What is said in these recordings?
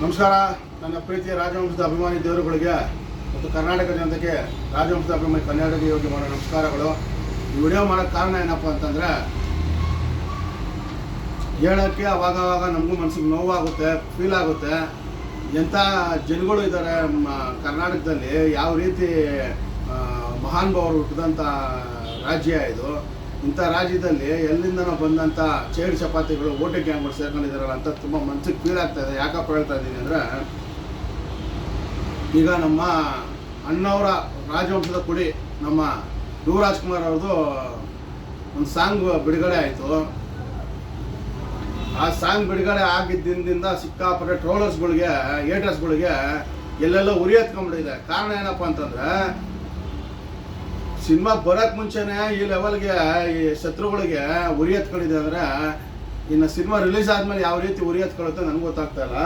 ನಮಸ್ಕಾರ. ನನ್ನ ಪ್ರೀತಿಯ ರಾಜವಂಶದ ಅಭಿಮಾನಿ ದೇವರುಗಳಿಗೆ ಮತ್ತು ಕರ್ನಾಟಕ ಜನತೆಗೆ ರಾಜವಂಶದ ಅಭಿಮಾನಿ ಕನ್ನಡ ಯೋಗಿ ಮಾಡೋ ನಮಸ್ಕಾರಗಳು. ಈ ವಿಡಿಯೋ ಮಾಡೋಕ್ಕೆ ಕಾರಣ ಏನಪ್ಪ ಅಂತಂದರೆ, ಹೇಳೋಕ್ಕೆ ಅವಾಗ ಅವಾಗ ನಮಗೂ ಮನಸ್ಸಿಗೆ ನೋವಾಗುತ್ತೆ ಫೀಲ್ ಆಗುತ್ತೆ. ಎಂಥ ಜನಗಳು ಇದ್ದಾರೆ ಕರ್ನಾಟಕದಲ್ಲಿ, ಯಾವ ರೀತಿ ಮಹಾನುಭಾವರು ಮಹಾನ್ ಭಾವರು ಹುಟ್ಟಿದಂಥ ರಾಜ್ಯ ಇದು. ಇಂಥ ರಾಜ್ಯದಲ್ಲಿ ಎಲ್ಲಿಂದನೋ ಬಂದಂಥ ಚೇರ್ ಚಪಾತಿಗಳು ಓಟೆ ಗ್ಯಾಂಗ್ಗಳು ಸೇರ್ಕೊಂಡಿದ್ದಾರಲ್ಲ ಅಂತ ತುಂಬ ಮನಸ್ಸಿಗೆ ಫೀಲ್ ಆಗ್ತಾ ಇದೆ. ಯಾಕಪ್ಪ ಹೇಳ್ತಾ ಇದ್ದೀನಿ ಅಂದರೆ, ಈಗ ನಮ್ಮ ಅಣ್ಣವರ ರಾಜವಂಶದ ಕುಡಿ ನಮ್ಮ ಯುವರಾಜ್ ಕುಮಾರ್ ಅವ್ರದ್ದು ಒಂದು ಸಾಂಗ್ ಬಿಡುಗಡೆ ಆಯಿತು. ಆ ಸಾಂಗ್ ಬಿಡುಗಡೆ ಆಗಿದ್ದಿಂದ ಸಿಕ್ಕಾಪಟ್ಟೆ ಟ್ರೋಲರ್ಸ್ಗಳಿಗೆ ಏಟರ್ಸ್ಗಳಿಗೆ ಎಲ್ಲೆಲ್ಲೋ ಉರಿ ಹತ್ಕೊಂಡ್ಬಿಟ್ಟಿದೆ ಕಾರಣ ಏನಪ್ಪ ಅಂತಂದ್ರೆ ಸಿನಿಮಾ ಬರೋಕ್ ಮುಂಚೆನೆ ಈ ಲೆವೆಲ್ಗೆ ಈ ಶತ್ರುಗಳಿಗೆ ಉರಿ ಹತ್ಕೊಂಡಿದೆ ಅಂದ್ರೆ ಇನ್ನು ಸಿನಿಮಾ ರಿಲೀಸ್ ಆದ್ಮೇಲೆ ಯಾವ ರೀತಿ ಉರಿ ಹತ್ಕೊಳ್ಳುತ್ತೆ ನನಗೆ ಗೊತ್ತಾಗ್ತಾ ಇಲ್ಲ.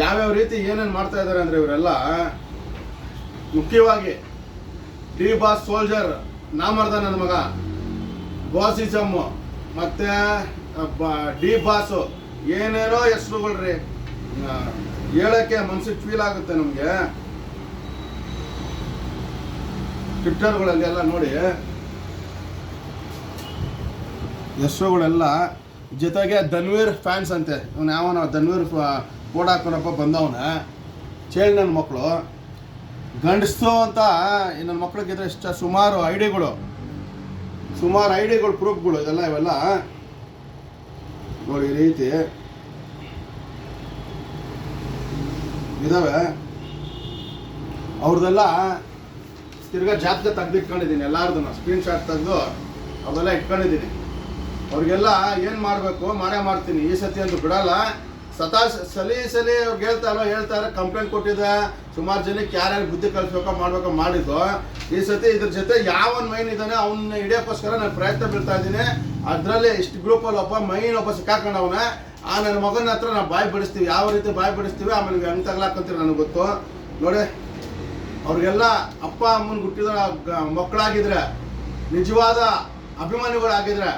ಯಾವ್ಯಾವ ರೀತಿ ಏನೇನು ಮಾಡ್ತಾ ಇದ್ದಾರೆ ಅಂದ್ರೆ ಇವರೆಲ್ಲ ಮುಖ್ಯವಾಗಿ ಡಿ ಬಾಸ್ ಸೋಲ್ಜರ್ ನಾಮರ್ದ ನನ್ನ ಮಗ ಬಾಸಿಸಮ್ ಮತ್ತೆ ಡಿ ಬಾಸ್ ಏನೇನೋ ಹೆಸರುಗಳ್ರಿ ಹೇಳಕ್ಕೆ ಮನ್ಸಿಗೆ ಫೀಲ್ ಆಗುತ್ತೆ ನಮಗೆ. ಟ್ವಿಟ್ಟರ್ಗಳಲ್ಲಿ ಎಲ್ಲ ನೋಡಿ, ಯಶೋಗಳೆಲ್ಲ ಜೊತೆಗೆ ಧನ್ವೀರ್ ಫ್ಯಾನ್ಸ್ ಅಂತೆ. ಇವನು ಯಾವನ ಧನ್ವೀರ್ ಫೋಡ್ ಹಾಕೊಂಡಪ್ಪ ಬಂದವನ. ಚೇಳ್ ನನ್ನ ಮಕ್ಕಳು ಗಂಡಸ್ತು ಅಂತ ನನ್ನ ಮಕ್ಳಿಗಿದ್ರೆ ಇಷ್ಟ ಸುಮಾರು ಐಡಿಗಳು. ಸುಮಾರು ಐಡಿಗಳು, ಪ್ರೂಫ್ಗಳು ಇದೆಲ್ಲ ಇವೆಲ್ಲ. ನೋಡಿ, ಈ ರೀತಿ. ಇದಾವೆ. ಅವ್ರದ್ದೆಲ್ಲ ತಿರ್ಗಾ ಜಾತಕ ತೆಗೆದಿಟ್ಕೊಂಡಿದ್ದೀನಿ ಎಲ್ಲಾರ್ದು ಸ್ಕ್ರೀನ್ ಶಾಟ್ ತೆಗೆದು ಅವೆಲ್ಲ ಇಟ್ಕೊಂಡಿದ್ದೀನಿ. ಅವ್ರಿಗೆಲ್ಲ ಏನು ಮಾಡಬೇಕು? ಮಾಡೇ ಮಾಡ್ತೀನಿ. ಈ ಸತಿ ಅಂತೂ ಬಿಡಲ್ಲ. ಸತಾ ಸಲಿ ಸಲಿ ಅವ್ರಿಗೆ ಹೇಳ್ತಾರೋ ಹೇಳ್ತಾರೆ ಕಂಪ್ಲೇಂಟ್ ಕೊಟ್ಟಿದ್ದೆ. ಸುಮಾರು ಜನಕ್ಕೆ ಯಾರ್ಯಾರು ಬುದ್ಧಿ ಕಲಿಸ್ಬೇಕೋ ಮಾಡ್ಬೇಕೋ ಮಾಡಿದ್ದು ಈ ಸತಿ ಇದ್ರ ಜೊತೆ ಯಾವನ್ ಮೈನ್ ಇದ್ದಾನೆ ಅವನ್ನ ಹಿಡಿಯೋಕ್ಕೋಸ್ಕರ ನಾನು ಪ್ರಯತ್ನ ಬೀಳ್ತಾ ಇದ್ದೀನಿ. ಅದರಲ್ಲಿ ಇಷ್ಟು ಗ್ರೂಪಲ್ಲಿ ಒಬ್ಬ ಮೈನ್ ಒಬ್ಬ ಸಿಕ್ಕಾಕೊಂಡವನ ಆ ನನ್ನ ಮಗನ ಹತ್ರ ನಾವು ಬಾಯಿ ಬಿಡಿಸ್ತೀವಿ. ಯಾವ ರೀತಿ ಬಾಯಿ ಬಿಡಿಸ್ತೀವಿ? ಆಮೇಲೆ ಹೆಂಗೆ ತಗ್ಲಾಕಂತೀರಿ ನನಗೆ ಗೊತ್ತು. ನೋಡಿ. ಅವ್ರಿಗೆಲ್ಲ ಅಪ್ಪ ಅಮ್ಮನ ಹುಟ್ಟಿದ ಮಕ್ಕಳಾಗಿದ್ರೆ ನಿಜವಾದ ಅಭಿಮಾನಿಗಳಾಗಿದ್ರೆ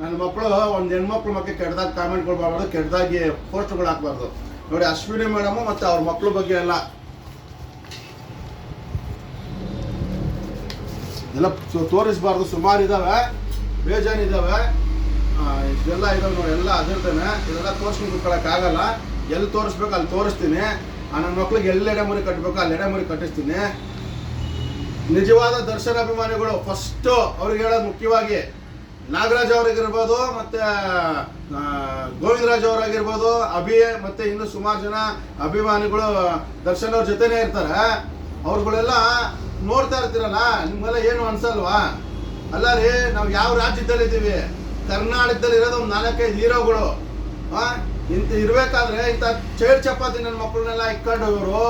ನನ್ನ ಮಕ್ಕಳು ಒಂದು ಹೆಣ್ಮಕ್ಳು ಮಕ್ಕಳು ಕೆಟ್ಟದಾಗಿ ಕಾಮೆಂಟ್ಗಳು ಮಾಡಬಾರ್ದು ಕೆಟ್ಟದಾಗಿ ಪೋಸ್ಟ್ಗಳು ಹಾಕ್ಬಾರ್ದು. ನೋಡಿ ಅಶ್ವಿನಿ ಮೇಡಮು ಮತ್ತು ಅವ್ರ ಮಕ್ಕಳ ಬಗ್ಗೆ ಎಲ್ಲ. ಎಲ್ಲ ತೋರಿಸ್ಬಾರ್ದು ಸುಮಾರು ಇದ್ದಾವೆ ಬೇಜಾನ್ ಇದಾವೆ ಆ, ಇದೆಲ್ಲ ಇದಾವೆ ನೋಡಿ ಎಲ್ಲ ಅದಿರ್ತೇನೆ ಇದೆಲ್ಲ ತೋರಿಸ್ಕೊಂಡು ಕುತ್ಕೊಳಕ್ಕಾಗಲ್ಲ ಎಲ್ಲಿ ತೋರಿಸ್ಬೇಕು ಅಲ್ಲಿ ತೋರಿಸ್ತೀನಿ. ಆ ನನ್ನ ಮಕ್ಳಿಗೆ ಎಲ್ಲೆಡೆ ಎಡೆಮುರಿ ಕಟ್ಟಬೇಕು ಅಲ್ಲಿ ಎಡೆಮುರಿ ಕಟ್ಟಿಸ್ತೀನಿ. ನಿಜವಾದ ದರ್ಶನ ಅಭಿಮಾನಿಗಳು ಫಸ್ಟು ಅವ್ರಿಗೆ ಹೇಳೋದು ಮುಖ್ಯವಾಗಿ ನಾಗರಾಜ್ ಅವರಿಗಿರ್ಬೋದು, ಮತ್ತೆ ಗೋವಿಂದರಾಜ್ ಅವರಾಗಿರ್ಬೋದು, ಅಭಿ, ಮತ್ತೆ ಇನ್ನು ಸುಮಾರು ಜನ ಅಭಿಮಾನಿಗಳು ದರ್ಶನ್ ಅವ್ರ ಜೊತೆನೇ ಇರ್ತಾರೆ. ಅವ್ರುಗಳೆಲ್ಲ ನೋಡ್ತಾ ಇರ್ತೀರಲ್ಲ, ನಿಮ್ಗೆಲ್ಲ ಏನು ಅನ್ಸಲ್ವಾ? ಅಲ್ಲ ರೀ ನಾವು ಯಾವ ರಾಜ್ಯದಲ್ಲಿ ಇದ್ದೀವಿ ಕರ್ನಾಟಕದಲ್ಲಿ ಇರೋದು ಒಂದು ನಾಲ್ಕೈದು ಹೀರೋಗಳು. ಆ ಇಂತ ಇರ್ಬೇಕಾದ್ರೆ ಇಂಥ ಚೇಳ್ ಚಪಾತಿ ನನ್ನ ಮಕ್ಕಳನ್ನೆಲ್ಲ ಇಕ್ಕೊಂಡು ಇವರು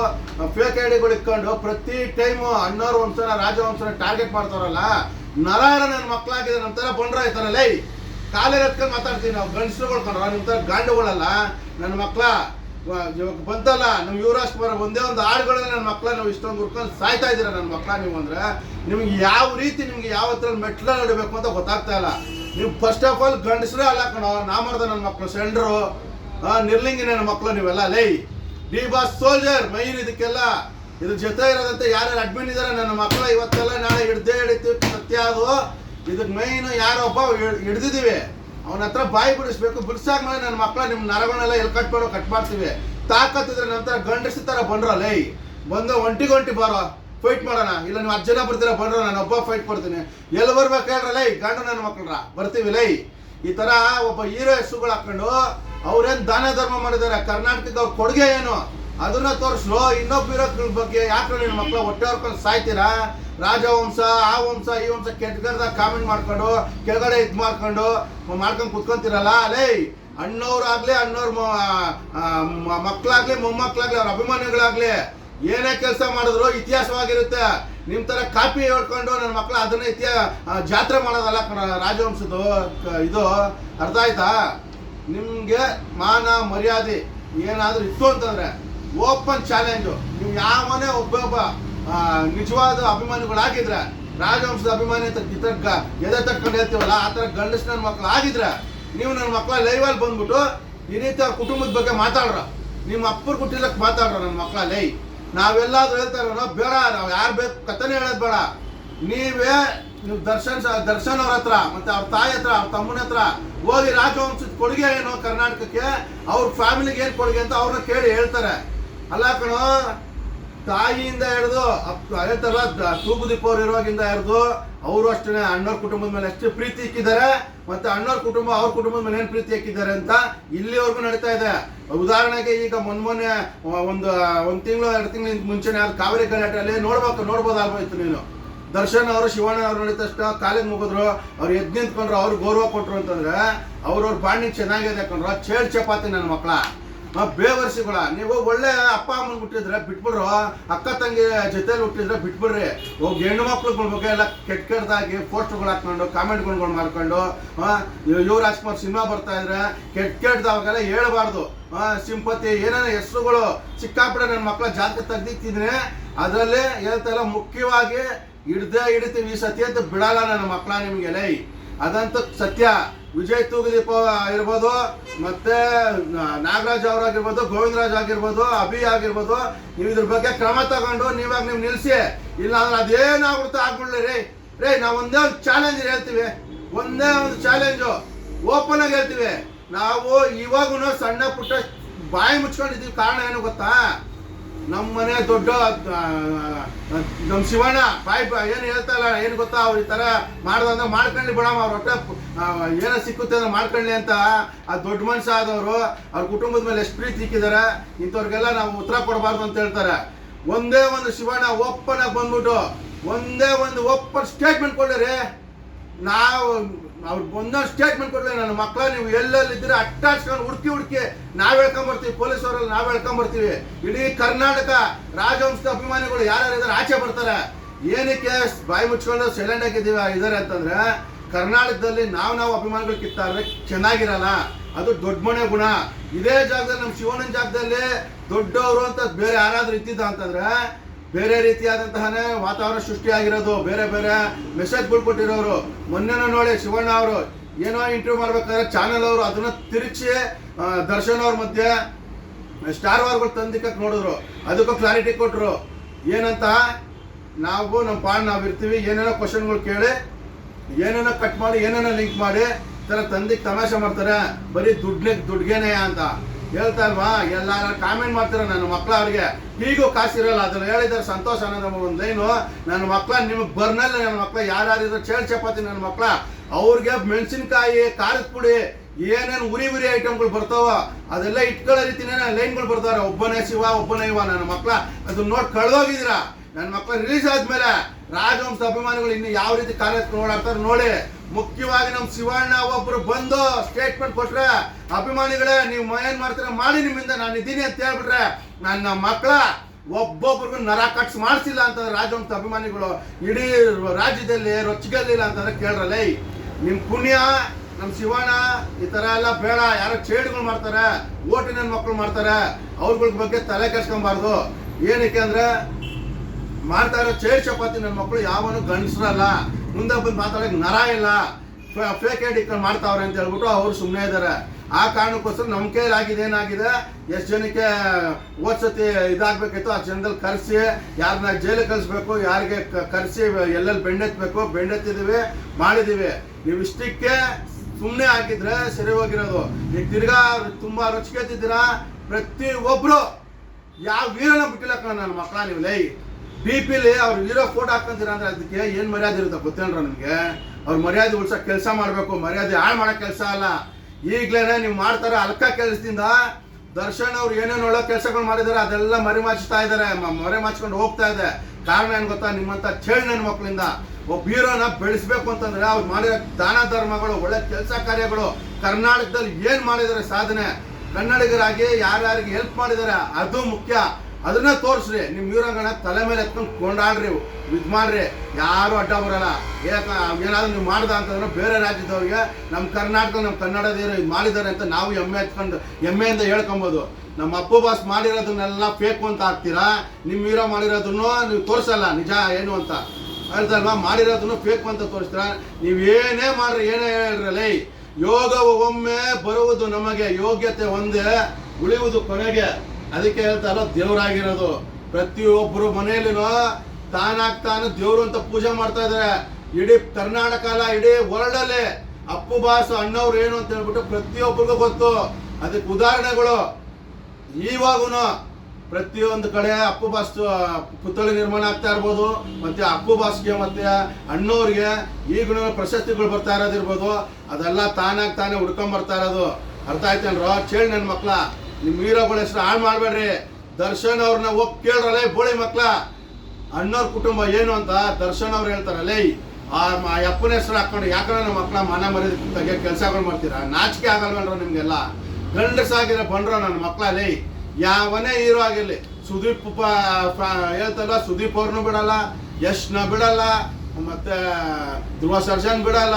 ಫೇಕ್ ಐಡಿಗಳು ಇಟ್ಕೊಂಡು ಪ್ರತಿ ಟೈಮು ಅಣ್ಣವ್ರ ವಂಶನ ರಾಜವಂಶನ ಟಾರ್ಗೆಟ್ ಮಾಡ್ತಾರಲ್ಲ ನರಾರ ನನ್ನ ಮಕ್ಕಳಾಗಿದೆ ನಮ್ಮ ಥರ ಬಂಡ್ರ ಇರ್ತಾರಲ್ಲ, ಲೈ ಕಾಲೇ ಎತ್ಕೊಂಡು ಮಾತಾಡ್ತೀವಿ ನಾವು ಗಂಡಸುಗಳು ಕಂಡ್ರ ನಿಮ್ಮ ಥರ ಗಾಂಡುಗಳಲ್ಲ, ನನ್ನ ಮಕ್ಕಳ ಇವಾಗ ಬಂತಲ್ಲ ನಮ್ಮ ಯುವರಾಜ್ ಕುಮಾರ್ ಒಂದೇ ಒಂದು ಹಾಡುಗಳನ್ನ ನನ್ನ ಮಕ್ಕಳ ನಾವು ಇಷ್ಟೊಂದು ಹುಡ್ಕೊಂಡು ಸಾಯ್ತಾ ಇದ್ದೀರ ನನ್ನ ಮಕ್ಕಳ ನೀವು ಅಂದ್ರೆ, ನಿಮ್ಗೆ ಯಾವ ರೀತಿ ನಿಮ್ಗೆ ಯಾವ ಹತ್ರ ಮೆಟ್ಲ ನಡಬೇಕು ಅಂತ ಗೊತ್ತಾಗ್ತಾ ಇಲ್ಲ. ನೀವು ಫಸ್ಟ್ ಆಫ್ ಆಲ್ ಗಂಡಸರೇ ಅಲ್ಲ ಕಣೋ, ನಾಮರ್ದ ನನ್ನ ಮಕ್ಕಳು ಸೆಂಡ್ರು ನಿರ್ಲಿಂಗಿ ನನ್ನ ಮಕ್ಕಳು ನೀವೆಲ್ಲ? ಲೈ ಡಿ ಬಾಸ್ ಸೋಲ್ಜರ್ ಮೈನ್ ಇದಕ್ಕೆಲ್ಲ ಇದ್ರ ಜೊತೆ ಇರೋದಂತ ಯಾರ್ಯಾರು ಅಡ್ಮಿನ್ ಇದಾರೆ ನನ್ನ ಮಕ್ಕಳ ಇವತ್ತೆಲ್ಲ ನಾಳೆ ಹಿಡ್ದೇ ಹಿಡಿತು ಸತ್ಯ ಅದು. ಇದಕ್ಕೆ ಮೈನ್ ಯಾರೊಬ್ಬ ಹಿಡ್ದಿದ್ದೀವಿ ಅವನ ಹತ್ರ ಬಾಯಿ ಬಿಡಿಸ್ಬೇಕು ಬಿಡ್ಸಾದ್ಮೇಲೆ ನನ್ನ ಮಕ್ಕಳ ನಿಮ್ಮ ನರಗಳನ್ನೆಲ್ಲ ಎಲ್ಲಿ ಕಟ್ ಮಾಡೋ ಕಟ್ ಮಾಡ್ತೀವಿ. ತಾಕತ್ತಿದ್ರೆ ನಂತರ ಗಂಡಸ ಥರ ಬಂದ್ರ ಲೈ. ಬಂದು ಒಂಟಿಗೆ ಒಂಟಿ ಬಾರೋ ಫೈಟ್ ಮಾಡೋಣ. ಇಲ್ಲ ನೀವು ಹತ್ತು ಜನ ಬರ್ತೀರ, ಬಂಡ್ರ, ನಾನು ಒಬ್ಬ ಫೈಟ್ ಕೊಡ್ತೀನಿ. ಎಲ್ಲಿ ಬರ್ಬೇಕು ಹೇಳ್ರಲ್ಲ ಈ ಗಂಡ ನನ್ನ ಮಕ್ಕಳ ಬರ್ತೀವಿ, ಲೈ. ಈ ಥರ ಒಬ್ಬ ಹೀರೋ ಹೆಸರುಗಳು ಹಾಕೊಂಡು ಅವ್ರೇನು ದಾನ ಧರ್ಮ ಮಾಡಿದ್ದಾರೆ ಕರ್ನಾಟಕದ ಕೊಡುಗೆ ಏನು? ಅದನ್ನ ತೋರಿಸ್ಲು? ಇನ್ನೊಬ್ಬ ಹೀರೋಗಳ ಬಗ್ಗೆ ಯಾಕೆ ನಿಮ್ಮ ಮಕ್ಕಳು ಹೊಟ್ಟೆ ಹೊರ್ಕೊಂಡು ಸಾಯ್ತೀರಾ? ರಾಜವಂಶ, ಆ ವಂಶ, ಈ ವಂಶ ಕೆಟ್ಟಗರ್ದಾಗ ಕಾಮೆಂಟ್ ಮಾಡ್ಕೊಂಡು, ಕೆಳಗಡೆ ಇದು ಮಾಡ್ಕೊಂಡು ಮಾಡ್ಕೊಂಡು ಕುತ್ಕೊಂತೀರಲ್ಲ? ಅಲೇ ಅಣ್ಣವ್ರಾಗ್ಲಿ, ಅಣ್ಣವ್ರ ಮಕ್ಕಳಾಗ್ಲಿ ಮೊಮ್ಮಕ್ಕಳಾಗ್ಲಿ ಅವ್ರ ಅಭಿಮಾನಿಗಳಾಗ್ಲಿ, ಏನೇ ಕೆಲಸ ಮಾಡಿದ್ರು ಇತಿಹಾಸವಾಗಿರುತ್ತೆ. ನಿಮ್ಮ ಥರ ಕಾಪಿ ಹೇಳ್ಕೊಂಡು ನನ್ನ ಮಕ್ಕಳು ಅದನ್ನ ಇತಿಹಾಸ ಜಾತ್ರೆ ಮಾಡೋದಲ್ಲ ರಾಜವಂಶದ್ದು ಇದು. ಅರ್ಥ ಆಯ್ತಾ? ನಿಮಗೆ ಮಾನ ಮರ್ಯಾದೆ ಏನಾದರೂ ಇತ್ತು ಅಂತಂದ್ರೆ ಓಪನ್ ಚಾಲೆಂಜು. ನೀವು ಯಾವನೇ ಒಬ್ಬೊಬ್ಬ ಒಬ್ಬ ನಿಜವಾದ ಅಭಿಮಾನಿಗಳಾಗಿದ್ರೆ, ರಾಜವಂಶದ ಅಭಿಮಾನಿ ಅಂತ ಇತರ ಎದೆ ತಕ್ಕೊಂಡು ಹೇಳ್ತೀವಲ್ಲ, ಆ ಥರ ಗಂಡಸ್ ನನ್ನ ಮಕ್ಳು ಆಗಿದ್ರೆ, ನೀವು ನನ್ನ ಮಕ್ಕಳ ಲೈವಲ್ಲಿ ಬಂದ್ಬಿಟ್ಟು ಈ ರೀತಿ ಅವ್ರ ಕುಟುಂಬದ ಬಗ್ಗೆ ಮಾತಾಡ್ರ. ನಿಮ್ಮ ಅಪ್ಪರು ಹುಟ್ಟಿಲಕ್ ಮಾತಾಡ್ರ ನನ್ನ ಮಕ್ಕಳ ಲೈ ನಾವೆಲ್ಲಾದ್ರೂ ಹೇಳ್ತಾರ ಬೇಡ, ನಾವು ಯಾರು ಬೇಕು ಕಥೆನೇ ಹೇಳೋದು ಬೇಡ. ನೀವೇ ನೀವು ದರ್ಶನ್ ದರ್ಶನ್ ಅವ್ರ ಹತ್ರ, ಮತ್ತೆ ಅವ್ರ ತಾಯಿ ಹತ್ರ, ಅವ್ರ ತಮ್ಮನ ಹತ್ರ ಹೋಗಿ ರಾಜವಂಶದ ಕೊಡುಗೆ ಏನು ಕರ್ನಾಟಕಕ್ಕೆ, ಅವ್ರ ಫ್ಯಾಮಿಲಿಗೆ ಏನು ಕೊಡುಗೆ ಅಂತ ಅವ್ರನ್ನ ಕೇಳಿ ಹೇಳ್ತಾರೆ. ಅಲ್ಲ ಕಣೋ, ತಾಯಿಯಿಂದ ಹಿಡಿದು ಹೇಳ್ತಾರಲ್ಲ ತೂಗುದೀಪ್ ಅವ್ರು ಇರುವಾಗಿಂದ ಹಿಡಿದು, ಅವರು ಅಷ್ಟೇ ಅಣ್ಣವ್ರ ಕುಟುಂಬದ ಮೇಲೆ ಎಷ್ಟು ಪ್ರೀತಿ ಇಕ್ಕಿದ್ದಾರೆ, ಮತ್ತೆ ಅಣ್ಣವ್ರ ಕುಟುಂಬ ಅವ್ರ ಕುಟುಂಬದ ಮೇಲೆ ಏನು ಪ್ರೀತಿ ಇಕ್ಕಿದ್ದಾರೆ ಅಂತ ಇಲ್ಲಿವರೆಗೂ ನಡೀತಾ ಇದೆ. ಉದಾಹರಣೆಗೆ ಈಗ ಮೊನ್ನೆ ಮೊನ್ನೆ ಒಂದು ಒಂದು ತಿಂಗಳು, ಎರಡು ತಿಂಗಳ ಮುಂಚೆನೆ ಅದು ಕಾವೇರಿ ಗಲಾಟೆಯಲ್ಲಿ ನೋಡ್ಬೇಕು ನೋಡ್ಬೋದಾಗೋಯ್ತು ನೀನು? ದರ್ಶನ್ ಅವರು, ಶಿವಣ್ಣ ಅವ್ರು ನೋಡಿದ ತಕ್ಷಣ ಕಾಲಿಗೆ ಮುಗಿದ್ರು. ಅವ್ರು ಎದ್ ನಿಂತ್ಕೊಂಡ್ರು ಅವ್ರು ಗೌರವ ಕೊಟ್ರು ಅಂತಂದ್ರೆ ಅವ್ರವ್ರ ಬಾಣಿ ಚೆನ್ನಾಗಿದೆ ಕಣ್ರು ಚೇಳ್ ಚಪಾತಿ ನನ್ನ ಮಕ್ಕಳ ಬೇವರ್ಸಿಗಳ. ನೀವು ಒಳ್ಳೆ ಅಪ್ಪ ಅಮ್ಮನ ಹುಟ್ಟಿದ್ರೆ ಬಿಟ್ಬಿಡ್ರು. ಅಕ್ಕ ತಂಗಿ ಜೊತೆಲಿ ಹುಟ್ಟಿದ್ರೆ ಬಿಟ್ಬಿಡ್ರಿ. ಹೋಗಿ ಹೆಣ್ಣು ಮಕ್ಳುಗಳ ಬಗ್ಗೆ ಎಲ್ಲ ಕೆಟ್ಟ ಕೆಟ್ಟದಾಗಿ ಪೋಸ್ಟ್ಗಳು ಹಾಕೊಂಡು ಕಾಮೆಂಟ್ಗಳು ಮಾಡ್ಕೊಂಡು ಯುವ ರಾಜ್ಕುಮಾರ್ ಸಿನಿಮಾ ಬರ್ತಾ ಇದ್ರೆ ಕೆಟ್ಟ ಕೆಟ್ಟದಾಗೆಲ್ಲ ಹೇಳಬಾರ್ದು. ಸಿಂಪತಿ, ಏನೇನೋ ಹೆಸರುಗಳು ಸಿಕ್ಕಾಪಟ್ಟೆ ನನ್ನ ಮಕ್ಕಳ ಜಾತ್ರೆ ತೆಗ್ದಿತ್ತಿದ್ರೆ ಅದರಲ್ಲಿ ಹೇಳ್ತಾ ಮುಖ್ಯವಾಗಿ ಹಿಡ್ದೇ ಹಿಡಿತೀವಿ ಈ ಸತಿ ಅಂತ ಬಿಡಲ್ಲ ನನ್ನ ಮಕ್ಕಳ ನಿಮಗೆ, ಲೈ. ಅದಂತೂ ಸತ್ಯ. ವಿಜಯ್ ತೂಗುದೀಪ ಇರ್ಬೋದು ಮತ್ತೆ ನಾಗರಾಜ್ ಅವರಾಗಿರ್ಬೋದು, ಗೋವಿಂದರಾಜ್ ಆಗಿರ್ಬೋದು, ಅಭಿ ಆಗಿರ್ಬೋದು, ನೀವು ಇದ್ರ ಬಗ್ಗೆ ಕ್ರಮ ತಗೊಂಡು ನೀವಾಗ ನೀವು ನಿಲ್ಸಿ. ಇಲ್ಲ ಅಂದ್ರೆ ಅದೇನಾಗ್ಬಿಡ್ತಾ ಆಗ್ಬಿಡ್ಲಿ ರೀ ರೇ ನಾವು ಒಂದೇ ಒಂದು ಚಾಲೆಂಜ್ ಹೇಳ್ತೀವಿ. ಒಂದೇ ಒಂದು ಚಾಲೆಂಜು ಓಪನ್ ಆಗಿ ಹೇಳ್ತೀವಿ. ನಾವು ಇವಾಗೂ ಸಣ್ಣ ಪುಟ್ಟ ಬಾಯಿ ಮುಚ್ಕೊಂಡಿದ್ದೀವಿ. ಕಾರಣ ಏನು ಗೊತ್ತಾ? ನಮ್ಮ ಮನೆ ದೊಡ್ಡ ನಮ್ಮ ಶಿವಣ್ಣ, ಬಾಯ್ ಏನು ಹೇಳ್ತಾ ಇಲ್ಲ, ಏನು ಗೊತ್ತಾ ಅವ್ರ ಈ ಥರ ಮಾಡ್ದಂದ್ರೆ ಮಾಡ್ಕೊಳ್ಳಿ ಬಿಡಮ್ಮ, ಅವ್ರ ಹೊಟ್ಟೆ ಏನೋ ಸಿಕ್ಕುತ್ತೆ ಅಂದ್ರೆ ಮಾಡ್ಕೊಳ್ಳಿ ಅಂತ ಆ ದೊಡ್ಡ ಮನುಷ್ಯ ಆದವರು, ಅವ್ರ ಕುಟುಂಬದ ಮೇಲೆ ಎಷ್ಟು ಪ್ರೀತಿ ಸಿಕ್ಕಿದ್ದಾರೆ ಇಂಥವ್ರಿಗೆಲ್ಲ ನಾವು ಉತ್ತರ ಕೊಡಬಾರ್ದು ಅಂತ ಹೇಳ್ತಾರೆ. ಒಂದೇ ಒಂದು ಶಿವಣ್ಣ ಓಪನ್ ಬಂದ್ಬಿಟ್ಟು, ಒಂದೇ ಒಂದು ಓಪನ್ ಸ್ಟೇಟ್ಮೆಂಟ್ ಕೊಡ್ರಿ ನಾವು ಅವ್ರು ಒಂದೊಂದು ಸ್ಟೇಟ್ಮೆಂಟ್ ಕೊಡ್ಲಿ ನನ್ನ ಮಕ್ಕಳ ನೀವು ಎಲ್ಲೆಲ್ಲಿದ್ರೆ ಅಟ್ಟಾಚ್ಕೊಂಡು ಹುಡುಕಿ ಹುಡುಕಿ ನಾವು ಹೇಳ್ಕೊಂಬರ್ತೀವಿ ಪೊಲೀಸ್ ಅವರಲ್ಲಿ ನಾವ್ ಹೇಳ್ಕೊಂಬರ್ತೀವಿ ಇಡೀ ಕರ್ನಾಟಕ ರಾಜವಂಶದ ಅಭಿಮಾನಿಗಳು ಯಾರ್ಯಾರು ಆಚೆ ಬರ್ತಾರೆ. ಏನಕ್ಕೆ ಬಾಯಿ ಮುಚ್ಕೊಂಡು ಸೈಲೆಂಟ್ ಆಗಿದ್ದೀವಿ ಇದಾರೆ ಅಂತಂದ್ರೆ ಕರ್ನಾಟಕದಲ್ಲಿ ನಾವು ನಾವು ಅಭಿಮಾನಿಗಳು ಕಿತ್ತಾದ್ರೆ ಚೆನ್ನಾಗಿರಲ್ಲ. ಅದು ದೊಡ್ಡ ಮನೆ ಗುಣ. ಇದೇ ಜಾಗದಲ್ಲಿ ನಮ್ಮ ಶಿವಣ್ಣನ ಜಾಗದಲ್ಲಿ ದೊಡ್ಡವರು ಅಂತ ಬೇರೆ ಯಾರಾದ್ರೂ ಇದ್ದಿದ್ದ ಅಂತಂದ್ರೆ ಬೇರೆ ರೀತಿಯಾದಂತಹ ವಾತಾವರಣ ಸೃಷ್ಟಿಯಾಗಿರೋದು, ಬೇರೆ ಬೇರೆ ಮೆಸೇಜ್ ಕೊಟ್ಟಿರೋರು ಮೊನ್ನೆನೂ ನೋಡಿ ಶಿವಣ್ಣ ಅವರು ಏನೋ ಇಂಟರ್ವ್ಯೂ ಮಾಡ್ಬೇಕಾದ್ರೆ ಚಾನೆಲ್ ಅವರು ಅದನ್ನ ತಿರುಚಿ ದರ್ಶನ್ ಅವ್ರ ಮಧ್ಯೆ ಸ್ಟಾರ್ ವಾರ್ಗಳು ತಂದಿಕ್ಕಕ್ಕೆ ನೋಡಿದ್ರು. ಅದಕ್ಕೂ ಕ್ಲಾರಿಟಿ ಕೊಟ್ಟರು ಏನಂತ? ನಾವು ನಮ್ಮ ಪಾಡ್ ನಾವು ಇರ್ತೀವಿ, ಏನೇನೋ ಕ್ವಶನ್ಗಳು ಕೇಳಿ, ಏನೇನೋ ಕಟ್ ಮಾಡಿ, ಏನೇನೋ ಲಿಂಕ್ ಮಾಡಿ ಥರ ತಂದಿಗೆ ತಮಾಷೆ ಮಾಡ್ತಾರೆ. ಬರೀ ದುಡ್ನೆ, ದುಡ್ಗೇನೆ ಅಂತ. ಹೇಳ್ತಾ ಇಲ್ವಾ ಎಲ್ಲ ಕಾಮೆಂಟ್ ಮಾಡ್ತಾರೆ ನನ್ನ ಮಕ್ಕಳ ಅವ್ರಿಗೆ ಹೀಗೂ ಕಾಸಿರಲ್ಲ, ಅದನ್ನ ಹೇಳಿದ್ದಾರೆ ಸಂತೋಷ ಅನ್ನೋದು ಒಂದು ಲೈನು ನನ್ನ ಮಕ್ಳ, ನಿಮಗೆ ಬರ್ನಲ್ಲ ನನ್ನ ಮಕ್ಳ, ಯಾರ್ಯಾರಿದ್ರು ಚೇಳ್ ಚಪಾತಿ ನನ್ನ ಮಕ್ಕಳ ಅವ್ರಿಗೆ ಮೆಣಸಿನ್ಕಾಯಿ, ಖಾರದ ಪುಡಿ, ಏನೇನು ಉರಿ ಉರಿ ಐಟಮ್ಗಳು ಬರ್ತಾವ, ಅದೆಲ್ಲ ಇಟ್ಕೊಳ್ಳೋ ರೀತಿನೇ ಲೈನ್ಗಳು ಬರ್ತಾರೆ ಒಬ್ಬನೇ ಶಿವ, ಒಬ್ಬನೇ ಇವ ನನ್ನ ಮಕ್ಕಳ ಅದನ್ನ ನೋಡಿ ಕಳೆದೋಗಿದ್ದೀರಾ? ನನ್ನ ಮಕ್ಳು ರಿಲೀಸ್ ಆದ್ಮೇಲೆ ರಾಜವಂಶ ಅಭಿಮಾನಿಗಳು ಇನ್ನು ಯಾವ ರೀತಿ ಕಾರ್ಯಕ್ರಮ ಓಡಾಡ್ತಾರೆ ನೋಡಿ. ಮುಖ್ಯವಾಗಿ ನಮ್ಮ ಶಿವಣ್ಣ ಒಬ್ರು ಬಂದು ಸ್ಟೇಟ್ಮೆಂಟ್ ಕೊಟ್ರೆ, ಅಭಿಮಾನಿಗಳೇ, ನೀವು ಏನ್ ಮಾಡ್ತೀರ? ಮಾಡಿ ನಿಮ್ಮಿಂದ, ನಾನು ಇದ್ದೀನಿ ಅಂತ ಹೇಳ್ಬಿಟ್ರೆ, ನನ್ನ ಮಕ್ಕಳ ಒಬ್ಬೊಬ್ರಿಗೂ ನರ ಕಟ್ಸ್ ಮಾಡಿಸಿಲ್ಲ ಅಂತಂದ್ರೆ ರಾಜವಂಶ ಅಭಿಮಾನಿಗಳು, ಇಡೀ ರಾಜ್ಯದಲ್ಲಿ ರೊಚ್ಚಿಗಲ್ಲಿಲ್ಲ ಅಂತಂದ್ರೆ ಕೇಳ್ರಲ್ಲ ನಿಮ್ ಪುಣ್ಯ ನಮ್ಮ ಶಿವಣ್ಣ, ಈ ತರ ಎಲ್ಲ ಬೇಡ, ಯಾರೋ ಚೇಡ್ಗಳು ಮಾಡ್ತಾರೆ ಓಟಿನ ಮಕ್ಕಳು ಮಾಡ್ತಾರೆ, ಅವ್ರಗಳ ಬಗ್ಗೆ ತಲೆ ಕೆಡ್ಸ್ಕೊಂಬಾರ್ದು, ಏನಕ್ಕೆ ಅಂದ್ರೆ ಮಾಡ್ತಾ ಇರೋ ಚೇರ್ ಚಪಾತಿ ನನ್ನ ಮಕ್ಕಳು ಯಾವನು ಗಂಡಸ್ರಲ್ಲ. ಮುಂದೆ ಬಂದು ಮಾತಾಡೋಕೆ ನರ ಇಲ್ಲ. ಫೇಕ್ ಐಡಿ ಮಾಡ್ತಾವ್ರೆ ಅಂತ ಹೇಳ್ಬಿಟ್ಟು ಅವರು ಸುಮ್ಮನೆ ಇದ್ದಾರೆ ಆ ಕಾರಣಕ್ಕೋಸ್ಕರ ನಮ್ಮ ಕೈಯಲ್ಲಿ ಆಗಿದೆ ಏನಾಗಿದೆ? ಎಷ್ಟು ಜನಕ್ಕೆ ಓದ್ಸತಿ ಇದಾಗಬೇಕಿತ್ತು? ಆ ಜನದಲ್ಲಿ ಕರೆಸಿ ಯಾರನ್ನ ಜೈಲಿಗೆ ಕಳಿಸ್ಬೇಕು, ಯಾರಿಗೆ ಕರೆಸಿ, ಎಲ್ಲೆಲ್ಲಿ ಬೆಂಡೆತ್ತಬೇಕು ಬೆಂಡೆತ್ತಿದ್ದೀವಿ, ಮಾಡಿದ್ದೀವಿ. ನೀವು ಇಷ್ಟಕ್ಕೆ ಸುಮ್ಮನೆ ಹಾಕಿದ್ರೆ ಸರಿ ಹೋಗಿರೋದು. ಈಗ ತಿರ್ಗಾ ತುಂಬ ರುಚಿಗೆತ್ತಿದ್ದೀರಾ ಪ್ರತಿ ಒಬ್ಬರು ಯಾವ ವೀರನ ಬಿಟ್ಟಿಲ್ಲ ಕಣ ನನ್ನ ಮಕ್ಕಳ ನೀವು, ಲೈ. ಡಿ ಪಿಲಿ ಅವ್ರು ಇರೋ ಫೋಟೋ ಹಾಕೊಂತೀರ ಅಂದ್ರೆ ಅದಕ್ಕೆ ಏನು ಮರ್ಯಾದೆ ಇರುತ್ತೆ ಗೊತ್ತೇನ್ರ ನಿಮಗೆ? ಅವ್ರ ಮರ್ಯಾದೆ ಉಳ್ಸೋ ಕೆಲಸ ಮಾಡಬೇಕು, ಮರ್ಯಾದೆ ಹಾಳು ಮಾಡೋ ಕೆಲಸ ಅಲ್ಲ. ಈಗ್ಲೇನೆ ನೀವು ಮಾಡ್ತಾರ ಅಲ್ಕ ಕೆಲಸದಿಂದ ದರ್ಶನ್ ಅವ್ರು ಏನೇನು ಒಳ್ಳೆ ಕೆಲಸಗಳು ಮಾಡಿದಾರೆ ಅದೆಲ್ಲ ಮರೆಮಾಚ್ತಾ ಇದ್ದಾರೆ ಮರೆಮಾಚ್ಕೊಂಡು ಹೋಗ್ತಾ ಇದೆ. ಕಾರಣ ಏನು ಗೊತ್ತಾ? ನಿಮ್ಮಂತ ಚೇಳ್ ನನ್ನ ಮಕ್ಕಳಿಂದ ಒಬ್ಬ ಹೀರೋನ ಬೆಳೆಸ್ಬೇಕು ಅಂತಂದ್ರೆ ಅವ್ರು ಮಾಡಿರೋ ದಾನ ಧರ್ಮಗಳು, ಒಳ್ಳೆ ಕೆಲಸ ಕಾರ್ಯಗಳು, ಕರ್ನಾಟಕದಲ್ಲಿ ಏನು ಮಾಡಿದ್ದಾರೆ ಸಾಧನೆ, ಕನ್ನಡಿಗರಾಗಿ ಯಾರ್ಯಾರಿಗೆ ಹೆಲ್ಪ್ ಮಾಡಿದ್ದಾರೆ ಅದು ಮುಖ್ಯ. ಅದನ್ನ ತೋರಿಸ್ರಿ. ನಿಮ್ಮ ವೀರಂಗಣ ತಲೆ ಮೇಲೆ ಎತ್ಕೊಂಡು ಕೊಂಡಾಡ್ರಿ, ಇದು ಮಾಡ್ರಿ. ಯಾರು ಅಡ್ಡ ಬರಲ್ಲ. ಯಾಕ ಏನಾದ್ರು ನೀವು ಮಾಡ್ದ ಅಂತಂದ್ರೆ ಬೇರೆ ರಾಜ್ಯದವ್ರಿಗೆ ನಮ್ಮ ಕರ್ನಾಟಕ ನಮ್ಮ ಕನ್ನಡದವರು ಇದು ಮಾಡಿದ್ದಾರೆ ಅಂತ ನಾವು ಹೆಮ್ಮೆ ಎತ್ಕೊಂಡು ಹೆಮ್ಮೆಯಿಂದ ಹೇಳ್ಕೊಬೋದು. ನಮ್ಮ ಅಪ್ಪು ಬಾಸ್ ಮಾಡಿರೋದನ್ನೆಲ್ಲ ಫೇಕು ಅಂತ ಹಾಕ್ತೀರಾ? ನಿಮ್ಮ ವೀರ ಮಾಡಿರೋದನ್ನು ನೀವು ತೋರಿಸಲ್ಲ, ನಿಜ ಏನು ಅಂತ. ಹೇಳ್ತಲ್ವಾ ಮಾಡಿರೋದನ್ನು ಫೇಕು ಅಂತ ತೋರಿಸ್ತೀರ? ನೀವು ಏನೇ ಮಾಡ್ರಿ, ಏನೇ ಹೇಳ್ರಲ್ಲ ಯೋಗವು ಒಮ್ಮೆ ಬರುವುದು ನಮಗೆ ಯೋಗ್ಯತೆ ಒಂದೇ, ಉಳಿಯುವುದು ಕೊನೆಗೆ. ಅದಕ್ಕೆ ಹೇಳ್ತಾರೋ ದೇವರಾಗಿರೋದು. ಪ್ರತಿಯೊಬ್ಬರು ಮನೆಯಲ್ಲಿನ ತಾನಾಗ್ ತಾನು ದೇವ್ರು ಅಂತ ಪೂಜೆ ಮಾಡ್ತಾ ಇದಾರೆ ಇಡೀ ಕರ್ನಾಟಕ ಅಲ್ಲ, ಇಡೀ ವರ್ಲ್ಡ್ ಅಲ್ಲಿ ಅಪ್ಪು ಬಾಸು ಅಣ್ಣವ್ರು ಏನು ಅಂತ ಹೇಳ್ಬಿಟ್ಟು ಪ್ರತಿಯೊಬ್ಬರಿಗೂ ಗೊತ್ತು. ಅದಕ್ಕೆ ಉದಾಹರಣೆಗಳು ಇವಾಗೂ ಪ್ರತಿಯೊಂದು ಕಡೆ ಅಪ್ಪು ಬಾಸ್, ಪುತ್ಥಳಿ ನಿರ್ಮಾಣ ಆಗ್ತಾ ಇರ್ಬೋದು, ಮತ್ತೆ ಅಪ್ಪು ಬಾಸ್ಗೆ ಮತ್ತೆ ಅಣ್ಣವ್ರಿಗೆ ಈಗಿನ ಪ್ರಶಸ್ತಿಗಳು ಬರ್ತಾ ಇರೋದಿರ್ಬೋದು. ಅದೆಲ್ಲ ತಾನಾಗಿ ತಾನೇ ಹುಡ್ಕೊಂಡ್ ಬರ್ತಾ ಇರೋದು. ಅರ್ಥ ಆಯ್ತೇನ್ರೋ? ಚೇಳ್ ನನ್ನ ಮಕ್ಳ. ನಿಮ್ ಹೀರೋಗಳ ಹೆಸರು ಹಾಳು ಮಾಡ್ಬೇಡ್ರಿ. ದರ್ಶನ್ ಅವ್ರನ್ನ ಹೋಗಿ ಕೇಳ್ರಲ್ಲೇ ಬೋಳಿ ಮಕ್ಳ. ಅಣ್ಣವ್ರ ಕುಟುಂಬ ಏನು ಅಂತ ದರ್ಶನ್ ಅವ್ರು ಹೇಳ್ತಾರಲ್ಲೇ ಆ ಅಪ್ಪನ ಹೆಸರು ಹಾಕೊಂಡು ಯಾಕಂದ್ರೆ ನಮ್ಮ ಮಕ್ಕಳ ಮನ ಮರ್ಯಾದ ತಗ್ಗೆ ಕೆಲಸಗಳು ಮಾಡ್ತೀರಾ? ನಾಚಿಕೆ ಆಗಲ್ವೇನ್ರ ನಿಮ್ಗೆಲ್ಲ. ಗಂಡಸಾಗಿರೋ ಬಂಡ್ರ ನನ್ನ ಮಕ್ಕಳಲ್ಲಿ ಯಾವನೇ ಹೀರೋ ಆಗಿರ್ಲಿ, ಸುದೀಪ್ ಹೇಳ್ತಲ್ಲ, ಸುದೀಪ್ ಅವ್ರನ್ನೂ ಬಿಡಲ್ಲ, ಯಶ್ನ ಬಿಡಲ್ಲ ಮತ್ತೆ ಧ್ರುವ ಸರ್ಜನ್ ಬಿಡಲ್ಲ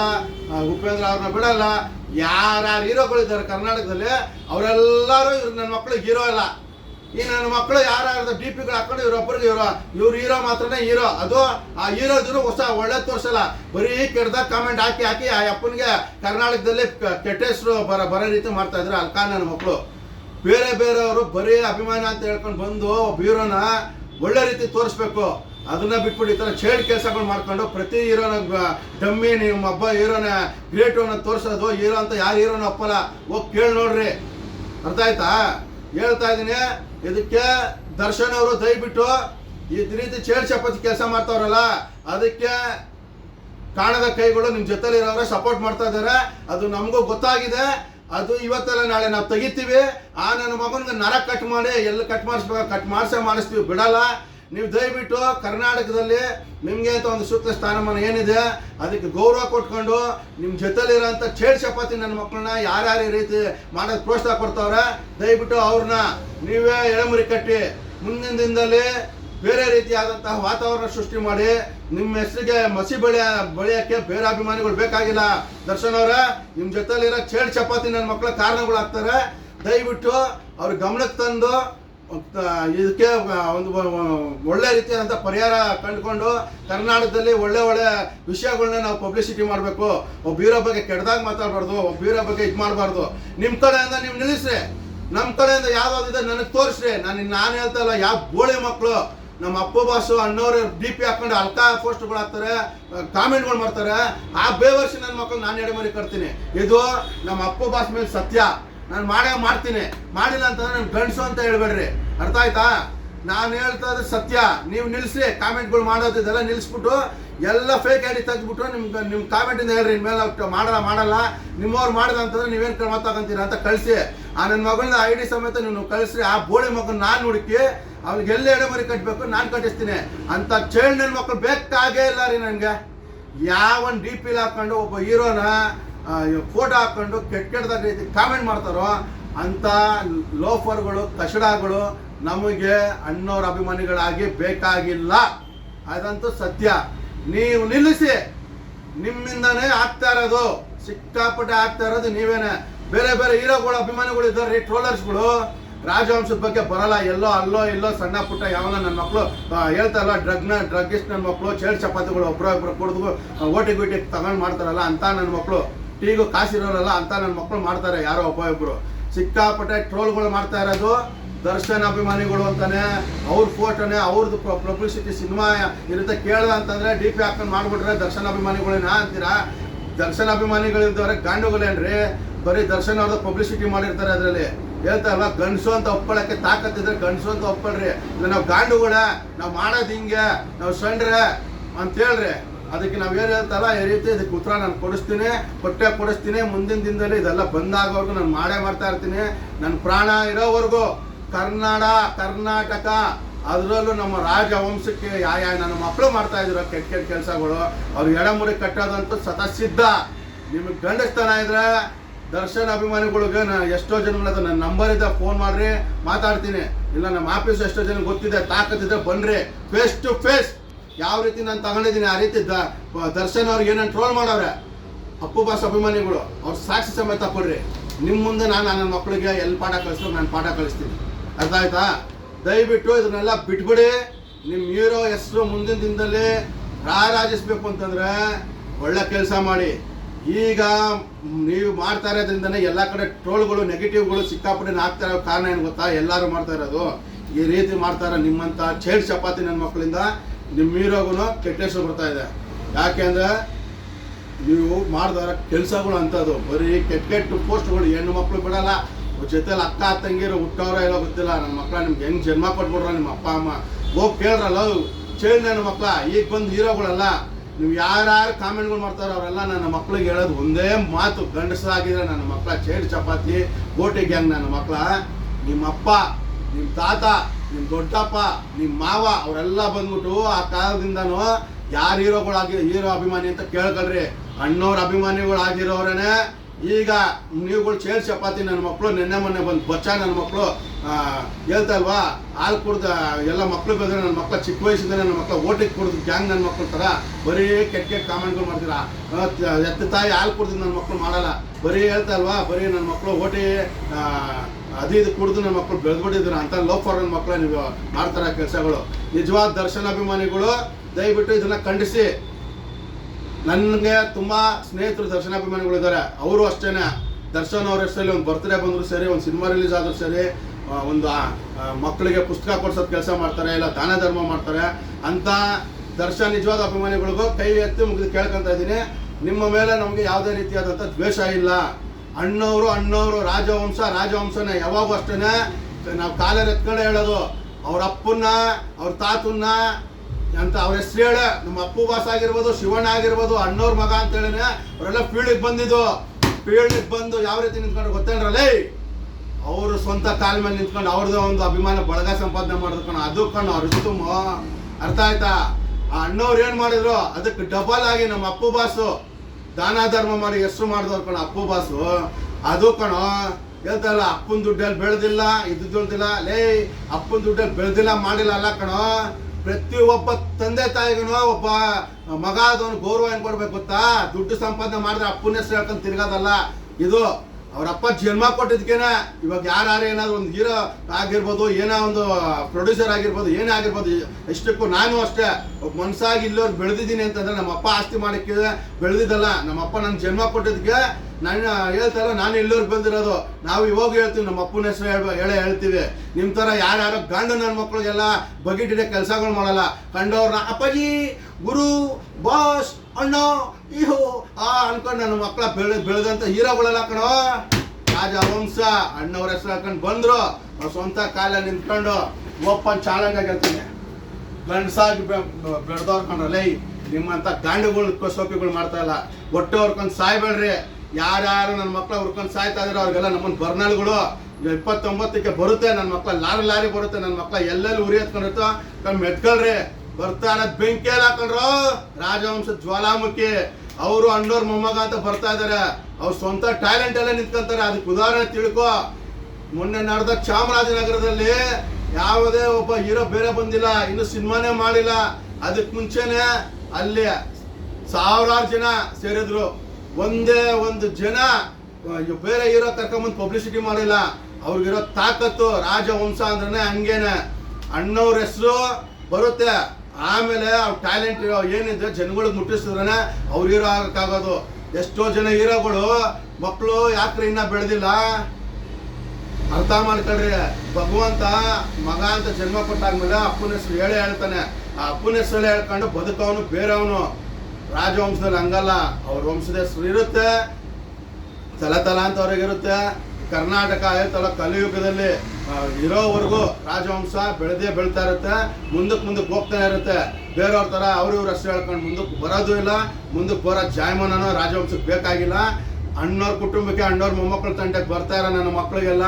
ಉಪೇಂದ್ರ ಅವ್ರನ್ನ ಬಿಡಲ್ಲ, ಯಾರ್ಯಾರು ಹೀರೋಗಳಿದ್ದಾರೆ ಕರ್ನಾಟಕದಲ್ಲಿ, ಅವರೆಲ್ಲರೂ ಇವ್ರು ನನ್ನ ಮಕ್ಕಳಿಗೆ ಹೀರೋ ಅಲ್ಲ. ಈ ನನ್ನ ಮಕ್ಕಳು ಯಾರು ಡಿ ಪಿಗಳು ಹಾಕೊಂಡು ಇವ್ರೊಬ್ಬರಿಗೆ ಹೀರೋ ಇವ್ರು ಹೀರೋ ಮಾತ್ರನೇ ಹೀರೋ. ಅದು ಆ ಹೀರೋದಿರು ಹೊಸ ಒಳ್ಳೆ ತೋರ್ಸಲ್ಲ. ಬರೀ ಕೆಡ್ದಾಗ ಕಾಮೆಂಟ್ ಹಾಕಿ ಹಾಕಿ ಆ ಅಪ್ಪನಿಗೆ ಕರ್ನಾಟಕದಲ್ಲಿ ಕೆಟ್ಟ ಹೆಸರು ಬರ, ಬರೋ ರೀತಿ ಮಾಡ್ತಾ ಇದ್ರು ಅಲ್ಕಾ ನನ್ನ ಮಕ್ಕಳು ಬೇರೆ ಬೇರೆಯವರು ಬರೀ ಅಭಿಮಾನ ಅಂತ ಹೇಳ್ಕೊಂಡು ಬಂದು ಒಬ್ಬ ಹೀರೋನ ಒಳ್ಳೆ ರೀತಿ ತೋರಿಸ್ಬೇಕು. ಅದನ್ನ ಬಿಟ್ಬಿಟ್ಟು ಈ ಥರ ಚೇಡ್ ಕೆಲಸಗಳು ಮಾಡ್ಕೊಂಡು ಪ್ರತಿ ಹೀರೋನ ಡಮ್ಮಿ, ನಿಮ್ಮ ಹಬ್ಬ ಹೀರೋನ ಗ್ರೇಟ್ ಅನ್ನ ತೋರಿಸೋದು, ಹೀರೋ ಅಂತ ಯಾರು ಹೀರೋನ ಅಪ್ಪಲ್ಲ ಹೋಗಿ ಕೇಳಿ ನೋಡ್ರಿ. ಅರ್ಥ ಆಯ್ತಾ? ಹೇಳ್ತಾ ಇದ್ದೀನಿ ಇದಕ್ಕೆ ದರ್ಶನ್ ಅವರು ದಯವಿಟ್ಟು ಈ ರೀತಿ ಚೇಡ್ ಚಪಾತಿ ಕೆಲಸ ಮಾಡ್ತಾವ್ರಲ್ಲ, ಅದಕ್ಕೆ ಕಾಣದ ಕೈಗಳು ನಿಮ್ಮ ಜೊತೆಲಿ ಇರೋರೆ ಸಪೋರ್ಟ್ ಮಾಡ್ತಾ ಇದ್ದಾರೆ ಅದು ನಮಗೂ ಗೊತ್ತಾಗಿದೆ. ಅದು ಇವತ್ತೆಲ್ಲ ನಾಳೆ ನಾವು ತೆಗಿತೀವಿ. ಆ, ನನ್ನ ಮಗನಿಗೆ ನರ ಕಟ್ ಮಾಡಿ, ಎಲ್ಲಿ ಕಟ್ ಮಾಡಿಸ್ಬೇಕು ಕಟ್ ಮಾಡಿಸೇ ಮಾಡಿಸ್ತೀವಿ. ಬಿಡಲ್ಲ. ನೀವು ದಯವಿಟ್ಟು ಕರ್ನಾಟಕದಲ್ಲಿ ನಿಮಗೆ ಅಂತ ಒಂದು ಸೂಕ್ತ ಸ್ಥಾನಮಾನ ಏನಿದೆ, ಅದಕ್ಕೆ ಗೌರವ ಕೊಟ್ಕೊಂಡು ನಿಮ್ಮ ಜೊತೆಲಿರೋಂಥ ಛೇಡ್ ಚಪಾತಿ ನನ್ನ ಮಕ್ಕಳನ್ನ ಯಾರ್ಯಾರ ಈ ರೀತಿ ಮಾಡೋಕ್ಕೆ ಪ್ರೋತ್ಸಾಹ ಕೊಡ್ತಾವ್ರೆ, ದಯವಿಟ್ಟು ಅವ್ರನ್ನ ನೀವೇ ಎಳೆಮುರಿ ಕಟ್ಟಿ ಮುಂದಿನ ದಿನದಲ್ಲಿ ಬೇರೆ ರೀತಿಯಾದಂತಹ ವಾತಾವರಣ ಸೃಷ್ಟಿ ಮಾಡಿ ನಿಮ್ಮ ಹೆಸರಿಗೆ ಮಸಿ ಬೆಳೆಯ ಬೆಳೆಯೋಕ್ಕೆ ಬೇರೆ ಅಭಿಮಾನಿಗಳು ಬೇಕಾಗಿಲ್ಲ. ದರ್ಶನ್ ಅವರ ನಿಮ್ಮ ಜೊತೆಲಿರೋ ಚೇಡ್ ಚಪಾತಿ ನನ್ನ ಮಕ್ಕಳ ಕಾರಣಗಳಾಗ್ತಾರೆ, ದಯವಿಟ್ಟು ಅವ್ರ ಗಮನಕ್ಕೆ ತಂದು ಇದಕ್ಕೆ ಒಂದು ಒಳ್ಳೆ ರೀತಿಯಾದಂಥ ಪರಿಹಾರ ಕಂಡುಕೊಂಡು ಕರ್ನಾಟಕದಲ್ಲಿ ಒಳ್ಳೆ ಒಳ್ಳೆ ವಿಷಯಗಳನ್ನ ನಾವು ಪಬ್ಲಿಸಿಟಿ ಮಾಡಬೇಕು. ಒಬ್ಬ ಹೀರೋ ಬಗ್ಗೆ ಕೆಟ್ಟದಾಗ ಮಾತಾಡಬಾರ್ದು, ಒಬ್ಬ ಹೀರೋ ಬಗ್ಗೆ ಇದು ಮಾಡಬಾರ್ದು. ನಿಮ್ಮ ಕಡೆಯಿಂದ ನೀವು ನಿಲ್ಲಿಸ್ರಿ. ನಮ್ಮ ಕಡೆಯಿಂದ ಯಾವ್ದಾವ್ದಿದೆ ನನಗೆ ತೋರಿಸ್ರಿ. ನಾನು ನಾನು ಹೇಳ್ತಾ ಇಲ್ಲ, ಯಾವ ಬೋಳಿ ಮಕ್ಕಳು ನಮ್ಮ ಅಪ್ಪ ಬಾಸು ಅಣ್ಣವ್ರು ಡಿ ಪಿ ಹಾಕೊಂಡು ಅಲ್ಕಾ ಪೋಸ್ಟ್ಗಳು ಹಾಕ್ತಾರೆ, ಕಾಮೆಂಟ್ಗಳು ಮಾಡ್ತಾರೆ. ಆ ಬೇವರ್ಸಿ ನನ್ನ ಮಕ್ಕಳು ನಾನು ಎಡೆಮರಿ ಕಟ್ತೀನಿ. ಇದು ನಮ್ಮ ಅಪ್ಪ ಬಾಸ್ ಮೇಲೆ ಸತ್ಯ. ನಾನು ಮಾಡೇ ಮಾಡ್ತೀನಿ. ಮಾಡಿಲ್ಲ ಅಂತಂದ್ರೆ ನಾನು ಗಂಡಸು ಅಂತ ಹೇಳ್ಬೇಡ್ರಿ. ಅರ್ಥ ಆಯ್ತಾ? ನಾನು ಹೇಳ್ತಾ ಇದ್ರೆ ಸತ್ಯ. ನೀವು ನಿಲ್ಲಿಸಿ ಕಾಮೆಂಟ್ಗಳು ಮಾಡೋದು ಇದೆಲ್ಲ ನಿಲ್ಲಿಸ್ಬಿಟ್ಟು ಎಲ್ಲ ಫೇಕ್ ಐಡಿ ತೆಗೆದ್ಬಿಟ್ಟು ನಿಮ್ಗೆ ನಿಮ್ಮ ಕಾಮೆಂಟಿಂದ ಹೇಳ್ರಿ, ಇನ್ಮೇಲೆ ಮಾಡಲ್ಲ ಮಾಡಲ್ಲ. ನಿಮ್ಮವ್ರು ಮಾಡಿದ ಅಂತಂದ್ರೆ ನೀವೇನು ಕ್ರಮ ತಗೊಂತೀರ ಅಂತ ಕಳಿಸಿ. ಆ ನನ್ನ ಮಗಳನ್ನ ಐ ಡಿ ಸಮೇತ ನೀವು ಕಳಿಸ್ರಿ. ಆ ಬೋಳಿ ಮಗನ ನಾನು ಹುಡುಕಿ, ಅವ್ನಿಗೆ ಎಲ್ಲಿ ಎಡೆಮರಿ ಕಟ್ಟಬೇಕು ನಾನು ಕಟ್ಟಿಸ್ತೀನಿ. ಅಂತ ಚೇಳ್ ನನ್ನ ಮಕ್ಕಳು ಬೇಕಾಗೇ ಇಲ್ಲ ರೀ ನನಗೆ. ಯಾವನ್ ಡಿ ಪಿಲ್ ಹಾಕೊಂಡು ಒಬ್ಬ ಹೀರೋನ ಫೋಟೋ ಹಾಕೊಂಡು ಕೆಟ್ಟ ಕೆಟ್ಟದ ರೀತಿ ಕಾಮೆಂಟ್ ಮಾಡ್ತಾರೋ, ಅಂಥ ಲೋಫರ್ಗಳು ಕಷಡಗಳು ನಮಗೆ ಅಣ್ಣವ್ರ ಅಭಿಮಾನಿಗಳಾಗಿ ಬೇಕಾಗಿಲ್ಲ. ಅದಂತೂ ಸತ್ಯ. ನೀವು ನಿಲ್ಲಿಸಿ. ನಿಮ್ಮಿಂದನೇ ಆಗ್ತಾ ಇರೋದು. ಸಿಕ್ಕಾಪಟ್ಟೆ ಆಗ್ತಾ ಇರೋದು ನೀವೇನೆ. ಬೇರೆ ಬೇರೆ ಹೀರೋಗಳು, ಅಭಿಮಾನಿಗಳು ಇದ್ದಾರೆ ಟ್ರೋಲರ್ಸ್ಗಳು ರಾಜವಂಶದ ಬಗ್ಗೆ ಬರಲ್ಲ. ಎಲ್ಲೋ ಅಲ್ಲೋ ಇಲ್ಲೋ ಸಣ್ಣ ಪುಟ್ಟ ಯಾವಾಗ ನನ್ನ ಮಕ್ಕಳು ಹೇಳ್ತಾರಲ್ಲ ಡ್ರಗ್ನ ಡ್ರಗ್ಗಿಸ್ಟ್ ನನ್ನ ಮಕ್ಕಳು ಚೇಳ್ ಚಪಾತಿಗಳು ಒಬ್ಬರೊಬ್ಬರು ಕುಡಿದು ಓಟಿ ಗೀಟಿ ತಗೊಂಡು ಮಾಡ್ತಾರಲ್ಲ ಅಂತ ನನ್ನ ಮಕ್ಕಳು ಟೀಗೂ ಕಾಸಿರೋರಲ್ಲ ಅಂತ ನನ್ನ ಮಕ್ಕಳು ಮಾಡ್ತಾರೆ, ಯಾರೋ ಒಬ್ಬ ಇಬ್ರು. ಸಿಕ್ಕಾಪಟ್ಟೆ ಟ್ರೋಲ್ಗಳು ಮಾಡ್ತಾ ಇರೋದು, ದರ್ಶನ್ ಅಭಿಮಾನಿಗಳು ಅಂತಾನೆ, ಅವ್ರ ಫೋಟೋನೇ ಅವ್ರದ್ದು ಪಬ್ಲಿಸಿಟಿ ಸಿನಿಮಾ ಇರುತ್ತೆ. ಕೇಳ್ದ ಅಂತಂದ್ರೆ ಡಿ ಪಿ ಹಾಕೊಂಡು ಮಾಡ್ಬಿಟ್ರೆ ದರ್ಶನ್ ಅಭಿಮಾನಿಗಳೇನ ಅಂತೀರಾ? ದರ್ಶನ್ ಅಭಿಮಾನಿಗಳಿದ್ದವ್ರೆ ಗಾಂಡುಗಳೇನ್ರಿ? ಬರೀ ದರ್ಶನ್ ಅವ್ರದ್ದು ಪಬ್ಲಿಸಿಟಿ ಮಾಡಿರ್ತಾರೆ ಅದರಲ್ಲಿ. ಹೇಳ್ತಾರಲ್ಲ ಗಂಡಸು ಅಂತ ಒಪ್ಕೊಳ್ಳೋಕ್ಕೆ ತಾಕತ್ತಿದ್ರೆ ಗಂಡಸು ಅಂತ ಒಪ್ಕೊಳ್ರಿ. ಇಲ್ಲ, ನಾವು ಗಾಂಡುಗಳ, ನಾವು ಮಾಡೋದು ಹಿಂಗೆ, ನಾವು ಸಣ್ಣ್ರೆ ಅಂತ ಹೇಳ್ರಿ. ಅದಕ್ಕೆ ನಾವು ಏನು ಹೇಳ್ತಾರ, ಈ ರೀತಿ ಇದಕ್ಕೆ ಉತ್ತರ ನಾನು ಕೊಡಿಸ್ತೀನಿ, ಕೊಟ್ಟೆ ಕೊಡಿಸ್ತೀನಿ, ಮುಂದಿನ ದಿನದಲ್ಲಿ ಇದೆಲ್ಲ ಬಂದಾಗೋವರೆಗೂ ನಾನು ಮಾಡೇ ಮಾಡ್ತಾ ಇರ್ತೀನಿ. ನನ್ನ ಪ್ರಾಣ ಇರೋವರೆಗೂ ಕನ್ನಡ ಕರ್ನಾಟಕ, ಅದರಲ್ಲೂ ನಮ್ಮ ರಾಜವಂಶಕ್ಕೆ ಯಾ ಯಾ, ನನ್ನ ಮಕ್ಕಳು ಮಾಡ್ತಾ ಇದ್ರು ಕೆಟ್ಟ ಕೆಟ್ಟ ಕೆಲಸಗಳು, ಅವ್ರು ಎಡಮುರಿ ಕಟ್ಟೋದಂತೂ ಸತಸಿದ್ಧ ನಿಮಗೆ ಗಂಡಸ್ತನ ಇದ್ರೆ ದರ್ಶನ್ ಅಭಿಮಾನಿಗಳಿಗೆ ನಾನು ಎಷ್ಟೋ ಜನ ನನ್ನ ನಂಬರ್ ಇದೆ ಫೋನ್ ಮಾಡ್ರಿ, ಮಾತಾಡ್ತೀನಿ. ಇಲ್ಲ, ನಮ್ಮ ಆಫೀಸ್ ಎಷ್ಟೋ ಜನ ಗೊತ್ತಿದೆ ತಾಕತ್ತಿದ್ರೆ ಬನ್ರಿ. ಫೇಸ್ ಟು ಫೇಸ್ ಯಾವ ರೀತಿ ನಾನು ತಗೊಂಡಿದ್ದೀನಿ ಆ ರೀತಿ ದರ್ಶನ್ ಅವ್ರಿಗೆ ಏನೇನು ಟ್ರೋಲ್ ಮಾಡವ್ರೆ? ಅಪ್ಪು ಬಾಸ್ ಅಭಿಮಾನಿಗಳು, ಅವ್ರ ಸಾಕ್ಷಿ ಸಮೇತ ಕೊಡ್ರಿ. ನಿಮ್ಮ ಮುಂದೆ ನಾನು ನನ್ನ ಮಕ್ಕಳಿಗೆ ಎಲ್ಲಿ ಪಾಠ ಕಳಿಸ್ಬೇಕು ನಾನು ಪಾಠ ಕಳಿಸ್ತೀನಿ. ಅರ್ಥ ಆಯ್ತಾ? ದಯವಿಟ್ಟು ಇದನ್ನೆಲ್ಲ ಬಿಟ್ಬಿಡಿ. ನಿಮ್ಮ ಹೀರೋ ಹೆಸರು ಮುಂದಿನ ದಿನದಲ್ಲಿ ರಾರಾಜಿಸ್ಬೇಕು ಅಂತಂದ್ರೆ ಒಳ್ಳೆ ಕೆಲಸ ಮಾಡಿ. ಈಗ ನೀವು ಮಾಡ್ತಾ ಇರೋದ್ರಿಂದನೇ ಎಲ್ಲ ಕಡೆ ಟ್ರೋಲ್ಗಳು, ನೆಗೆಟಿವ್ಗಳು ಸಿಕ್ಕಾಪಟ್ಟೆ ಆಗ್ತಾ ಇರೋ ಕಾರಣ ಏನು ಗೊತ್ತಾ? ಎಲ್ಲರೂ ಮಾಡ್ತಾ ಇರೋದು. ಈ ರೀತಿ ಮಾಡ್ತಾರೆ ನಿಮ್ಮಂತ ಚೇಡ್ ಚಪಾತಿ ನನ್ನ ಮಕ್ಕಳಿಂದ ನಿಮ್ಮ ಹೀರೋಗುನು ಕೆಟ್ಟ ಹೆಸರು ಬರ್ತಾ ಇದೆ. ಯಾಕೆಂದ್ರೆ ನೀವು ಮಾಡಿದಾರ ಕೆಲಸಗಳು ಅಂಥದ್ದು. ಬರೀ ಕೆಟ್ಟ ಕೆಟ್ಟ ಪೋಸ್ಟ್ಗಳು ಹೆಣ್ಣು ಮಕ್ಕಳು ಬಿಡಲ್ಲ. ಜೊತೆಲಿ ಅಕ್ಕ, ತಂಗಿರು ಹುಟ್ಟವ್ರ ಇಲ್ಲ ಗೊತ್ತಿಲ್ಲ. ನನ್ನ ಮಕ್ಕಳ ನಿಮ್ಗೆ ಹೆಂಗೆ ಜನ್ಮ ಕೊಟ್ಬಿಡ್ರ ನಿಮ್ಮ ಅಪ್ಪ, ಅಮ್ಮ? ಹೋಗಿ ಕೇಳ್ರಲ್ಲ ಚೇಂಜ್ ನನ್ನ ಮಕ್ಕಳ ಈಗ ಬಂದು ಹೀರೋಗಳಲ್ಲ. ನೀವು ಯಾರ್ಯಾರು ಕಾಮೆಂಟ್ಗಳು ಮಾಡ್ತಾರೋ ಅವರೆಲ್ಲ ನನ್ನ ಮಕ್ಳಿಗೆ ಹೇಳೋದು ಒಂದೇ ಮಾತು. ಗಂಡಸಾಗಿದ್ರೆ ನನ್ನ ಮಕ್ಕಳ ಚೇಡ್ ಚಪಾತಿ ಗೋಟಿ ಗ್ಯಾಂಗ್ ನನ್ನ ಮಕ್ಕಳ ನಿಮ್ಮ ಅಪ್ಪ ನಿಮ್ಮ ತಾತ ನಿಮ್ಮ ದೊಡ್ಡಪ್ಪ ನಿಮ್ಮ ಮಾವ, ಅವರೆಲ್ಲ ಬಂದ್ಬಿಟ್ಟು ಆ ಕಾಲದಿಂದನೂ ಯಾರು ಹೀರೋಗಳಾಗಿ, ಹೀರೋ ಅಭಿಮಾನಿ ಅಂತ ಕೇಳ್ಕೊಳ್ರಿ. ಅಣ್ಣವ್ರ ಅಭಿಮಾನಿಗಳಾಗಿರೋರೇನೆ, ಈಗ ನೀವುಗಳು ಚೇರ್ ಚಪಾತಿ ನನ್ನ ಮಕ್ಕಳು ನಿನ್ನೆ ಮೊನ್ನೆ ಬಂದು ಬಚ್ಚ ನನ್ನ ಮಕ್ಕಳು ಹೇಳ್ತಲ್ವಾ ಹಾಲು ಕುಡ್ದ, ಎಲ್ಲ ಮಕ್ಕಳು ಬಂದರೆ ನನ್ನ ಮಕ್ಕಳು ಚಿಕ್ಕ ವಯಸ್ಸಿಂದ ನನ್ನ ಮಕ್ಕಳು ಓಟಿಗೆ ಕುಡ್ದು ಗ್ಯಾಂಗ್ ನನ್ನ ಮಕ್ಕಳು ಥರ ಬರೀ ಕೆಟ್ಟ ಕೆಟ್ಟ ಕಾಮೆಂಟ್ಗಳು ಮಾಡ್ತೀರಾ? ಎತ್ತ ತಾಯಿ ಹಾಲು ಕುಡ್ದು ನನ್ನ ಮಕ್ಕಳು ಮಾಡಲ್ಲ. ಬರೀ ಹೇಳ್ತಲ್ವಾ ಬರೀ ನನ್ನ ಮಕ್ಕಳು ಓಟಿ ಅದು ಇದು ಕುಡಿದು ನನ್ನ ಮಕ್ಕಳು ಬೆಳೆದ್ಬಿಟ್ಟಿದ್ರು ಅಂತ ಲೋ ಫಾರ್ ಮಕ್ಕಳು ನೀವು ಮಾಡ್ತಾರೆ ಕೆಲಸಗಳು. ನಿಜವಾದ ದರ್ಶನ ಅಭಿಮಾನಿಗಳು ದಯವಿಟ್ಟು ಇದನ್ನ ಖಂಡಿಸಿ. ನನಗೆ ತುಂಬ ಸ್ನೇಹಿತರು ದರ್ಶನಾಭಿಮಾನಿಗಳು ಇದ್ದಾರೆ ಅವರು ಅಷ್ಟೇನೆ. ದರ್ಶನ್ ಅವ್ರ ಹೆಸರಲ್ಲಿ ಒಂದು ಬರ್ತ್ಡೇ ಬಂದರೂ ಸರಿ, ಒಂದು ಸಿನಿಮಾ ರಿಲೀಸ್ ಆದರೂ ಸರಿ ಒಂದು ಮಕ್ಕಳಿಗೆ ಪುಸ್ತಕ ಕೊಡ್ಸೋದು ಕೆಲಸ ಮಾಡ್ತಾರೆ, ಇಲ್ಲ ದಾನ ಧರ್ಮ ಮಾಡ್ತಾರೆ ಅಂತ ದರ್ಶನ್ ನಿಜವಾದ ಅಭಿಮಾನಿಗಳಿಗೂ ಕೈ ಎತ್ತಿ ಮುಗಿದು ಕೇಳ್ಕೊಂತ ಇದ್ದೀನಿ. ನಿಮ್ಮ ಮೇಲೆ ನಮಗೆ ಯಾವುದೇ ರೀತಿಯಾದಂಥ ದ್ವೇಷ ಇಲ್ಲ. ಅಣ್ಣವರು ಅಣ್ಣವರು ರಾಜವಂಶ, ರಾಜವಂಶನ ಯಾವಾಗೂ ಅಷ್ಟೇನೆ. ನಾವು ಕಾಲರ್ ಎತ್ಕೊಂಡೆ ಹೇಳೋದು, ಅವ್ರ ಅಪ್ಪನ್ನ, ಅವ್ರ ತಾತನ್ನ, ಅಂತ ಅವ್ರ ಹೆಸರು ಹೇಳ. ನಮ್ಮ ಅಪ್ಪು ಬಾಸ್ ಆಗಿರ್ಬೋದು, ಶಿವಣ್ಣ ಆಗಿರ್ಬೋದು ಅಣ್ಣವ್ರ ಮಗ ಅಂತ ಹೇಳಿನ ಅವರೆಲ್ಲ ಫೀಲ್ಡಿಗೆ ಬಂದಿದ್ದು. ಫೀಲ್ಡಿಗೆ ಬಂದು ಯಾವ ರೀತಿ ನಿಂತ್ಕೊಂಡು ಗೊತ್ತೇನ್ರಲ್ಲೇ ಅವರು ಸ್ವಂತ ಕಾಲ ಮೇಲೆ ನಿಂತ್ಕೊಂಡು ಅವ್ರದ್ದು ಒಂದು ಅಭಿಮಾನ, ಬಳಗ ಸಂಪಾದನೆ ಮಾಡಿದ್ಕೊಂಡು ಅದು ಕಣ್ಣು ಅವ್ರ ತುಂಬ ಅರ್ಥ ಆಯ್ತಾ? ಆ ಅಣ್ಣವ್ರು ಏನು ಮಾಡಿದ್ರು? ಅದಕ್ಕೆ ಡಬಲ್ ಆಗಿ ನಮ್ಮ ಅಪ್ಪು ಬಾಸು ದಾನ ಧರ್ಮ ಮಾಡಿ ಹೆಸರು ಮಾಡಿದವ್ರು ಕಣ, ಅಪ್ಪು ಬಾಸು. ಅದು ಕಣೋ, ಹೇಳ್ತಾರಲ್ಲ, ಅಪ್ಪನ ದುಡ್ಡಲ್ಲಿ ಬೆಳೆದಿಲ್ಲ ಇದು ದುಡ್ದಿಲ್ಲ ಲೇ, ಅಪ್ಪನ ದುಡ್ಡಲ್ಲಿ ಬೆಳೆದಿಲ್ಲ, ಮಾಡಿಲ್ಲ ಅಲ್ಲ ಕಣೋ. ಪ್ರತಿ ಒಬ್ಬ ತಂದೆ ತಾಯಿಗೂ ಒಬ್ಬ ಮಗ ಅದವನು ಗೌರವ ಏನ್ ಕೊಡ್ಬೇಕು ಗೊತ್ತಾ? ದುಡ್ಡು ಸಂಪಾದನೆ ಮಾಡಿದ್ರೆ ಅಪ್ಪನ ಹೆಸರು ಹೇಳ್ಕೊಂಡು ತಿರ್ಗೋದಲ್ಲ. ಇದು ಅವ್ರ ಅಪ್ಪ ಜನ್ಮ ಕೊಟ್ಟಿದ್ಕೇನೆ ಇವಾಗ ಯಾರು ಏನಾದ್ರು ಒಂದು ಹೀರೋ ಆಗಿರ್ಬೋದು, ಏನೋ ಒಂದು ಪ್ರೊಡ್ಯೂಸರ್ ಆಗಿರ್ಬೋದು, ಏನೇ ಆಗಿರ್ಬೋದು, ಎಷ್ಟಕ್ಕೂ ನಾನು ಅಷ್ಟೇ, ಒಬ್ಬ ಮನ್ಸಾಗಿ ಇಲ್ಲೋರು ಬೆಳೆದಿದ್ದೀನಿ ಅಂತಂದ್ರೆ ನಮ್ಮ ಅಪ್ಪ ಆಸ್ತಿ ಮಾಡಕ್ಕೆ ಬೆಳೆದಿದ್ದಲ್ಲ, ನಮ್ಮ ಅಪ್ಪ ನನ್ನ ಜನ್ಮ ಕೊಟ್ಟಿದ್ದಕ್ಕೆ ನಾನು ಹೇಳ್ತಾರ ನಾನು ಎಲ್ಲೋರ್ಗೆ ಬಂದಿರೋದು. ನಾವು ಇವಾಗ ಹೇಳ್ತೀವಿ, ನಮ್ಮ ಅಪ್ಪನ ಹೆಸರು ಹೇಳ್ಬ, ಹೇಳೇ ಹೇಳ್ತೀವಿ. ನಿಮ್ಮ ಥರ ಯಾರ್ಯಾರೋ ಗಂಡು ನನ್ನ ಮಕ್ಕಳಿಗೆಲ್ಲ ಬಗೆಟಿಡೆ ಕೆಲಸಗಳು ಮಾಡಲ್ಲ. ಕಂಡವ್ರನ್ನ ಅಪ್ಪಾಜಿ, ಗುರು, ಬಾಸ್, ಅಣ್ಣ ಇಹೋ, ಆ ಅನ್ಕೊಂಡು ನನ್ನ ಮಕ್ಕಳ ಬೆಳೆ ಬೆಳೆದಂಥ ಹೀರೋಗಳೆಲ್ಲ ಕಣೋ. ರಾಜ ವಂಶ, ಅಣ್ಣವ್ರ ಹೆಸರು ಹಾಕೊಂಡು ಬಂದ್ರು. ಅವ್ರ ಸ್ವಂತ ಕಾಲ ನಿಂತ್ಕೊಂಡು ಓಪನ್ ಚಾಲೆಂಜ್ ಆಗಿರ್ತೀನಿ. ಗಂಡಸಾಗಿ ಬೆಳೆದವ್ರು ಲೈ, ನಿಮ್ಮಂತ ಗಾಂಡುಗಳು ಸೋಪಿಗಳು ಮಾಡ್ತಾ ಇಲ್ಲ. ಹೊಟ್ಟೆ ಹೊರ್ಕೊಂಡು ಸಾಯ್ಬೇಡ್ರಿ. ಯಾರ್ಯಾರು ನನ್ನ ಮಕ್ಳ ಹುರ್ಕೊಂಡು ಸಾಯ್ತಾ ಇದ್ರೆ ಅವ್ರಿಗೆಲ್ಲ ನಮ್ಮನ್ನ ಬರ್ನಾಳುಗಳು. ಇಪ್ಪತ್ತೊಂಬತ್ತಕ್ಕೆ ಬರುತ್ತೆ ನನ್ನ ಮಕ್ಕಳ ಲಾರಿ ಲಾರಿ ಬರುತ್ತೆ ನನ್ನ ಮಕ್ಕಳ ಎಲ್ಲೆಲ್ಲಿ ಉರಿ ಎತ್ಕೊಂಡಿರ್ತೋ, ಕಮ್ಮಿ ಎತ್ಕೊಳ್ರಿ. ಬರ್ತಾ ಇರೋದ್ ಎಲ್ಲ ಹಾಕೊಂಡ್ರು. ರಾಜವಂಶ ಜ್ವಾಲಾಮುಖಿ. ಅವರು ಅಣ್ಣವ್ರ ಮೊಮ್ಮಗ ಅಂತ ಬರ್ತಾ ಇದಾರೆ. ಅವ್ರ ಸ್ವಂತ ಟ್ಯಾಲೆಂಟ್ ಎಲ್ಲ ನಿಂತ್ಕೊಂತಾರೆ. ಅದಕ್ಕೆ ಉದಾಹರಣೆ ತಿಳ್ಕೊ. ಮೊನ್ನೆ ನಡೆದ ಚಾಮರಾಜನಗರದಲ್ಲಿ ಯಾವುದೇ ಒಬ್ಬ ಹೀರೋ ಬೇರೆ ಬಂದಿಲ್ಲ. ಇನ್ನು ಸಿನಿಮಾನೇ ಮಾಡಿಲ್ಲ. ಅದಕ್ಕೆ ಮುಂಚೆನೆ ಅಲ್ಲಿ ಸಾವಿರಾರು ಜನ ಸೇರಿದ್ರು. ಒಂದೇ ಒಂದು ಜನ ಬೇರೆ ಹೀರೋ ಕರ್ಕೊಂಬಂದು ಪಬ್ಲಿಸಿಟಿ ಮಾಡಿಲ್ಲ. ಅವ್ರಿಗಿರೋ ತಾಕತ್ತು ರಾಜವಂಶ ಅಂದ್ರೆ ಹಂಗೇನೆ. ಅಣ್ಣವ್ರ ಹೆಸರು ಬರುತ್ತೆ. ಆಮೇಲೆ ಅವ್ರ ಟ್ಯಾಲೆಂಟ್ ಏನಿದೆ, ಜನಗಳಿಗೆ ಮುಟ್ಟಿಸಿದ್ರೆ ಅವ್ರ ಹೀರೋ ಆಗಕ್ಕಾಗೋದು. ಎಷ್ಟೋ ಜನ ಹೀರೋಗಳು ಮಕ್ಕಳು ಯಾಕ್ರೆ ಇನ್ನ ಬೆಳೆದಿಲ್ಲ. ಅರ್ಥ ಮಾಡ್ಕೊಳ್ರಿ. ಭಗವಂತ ಮಗ ಅಂತ ಜನ್ಮ ಕೊಟ್ಟಾದ್ಮೇಲೆ ಅಪ್ಪನ ಹೆಸರು ಹೇಳೇ ಹೇಳ್ತಾನೆ. ಆ ಅಪ್ಪನ ಹೆಸರು ಹೇಳ್ಕೊಂಡು ಬದುಕವನು ಬೇರೆಯವನು. ರಾಜವಂಶದಲ್ಲಿ ಹಂಗಲ್ಲ. ಅವ್ರ ವಂಶದ ಹೆಸರು ಇರುತ್ತೆ. ತಲ ತಲಾಂತವ್ರಿಗೆ ಇರುತ್ತೆ. ಕರ್ನಾಟಕ ಹೇಳ್ತಲ್ಲ ಕಲಿಯುಗದಲ್ಲಿ. ಇರೋವರೆಗೂ ರಾಜವಂಶ ಬೆಳೆದೇ ಬೆಳ್ತಾ ಇರುತ್ತೆ ಮುಂದಕ್ಕೆ ಮುಂದಕ್ಕೆ ಹೋಗ್ತಾನೆ ಇರುತ್ತೆ. ಬೇರೆಯವ್ರ ಥರ ಅವ್ರ ಇವ್ರ ಹೇಳ್ಕೊಂಡು ಮುಂದಕ್ಕೆ ಬರೋದು ಇಲ್ಲ ಮುಂದಕ್ಕೆ ಬರೋ ಜಾಯಮಾನನೂ ರಾಜವಂಶಕ್ಕೆ ಬೇಕಾಗಿಲ್ಲ. ಅಣ್ಣವ್ರ ಕುಟುಂಬಕ್ಕೆ ಅಣ್ಣವ್ರ ಮೊಮ್ಮಕ್ಕಳ ತಂಡಕ್ಕೆ ಬರ್ತಾ ಇರೋ ನನ್ನ ಮಕ್ಕಳಿಗೆಲ್ಲ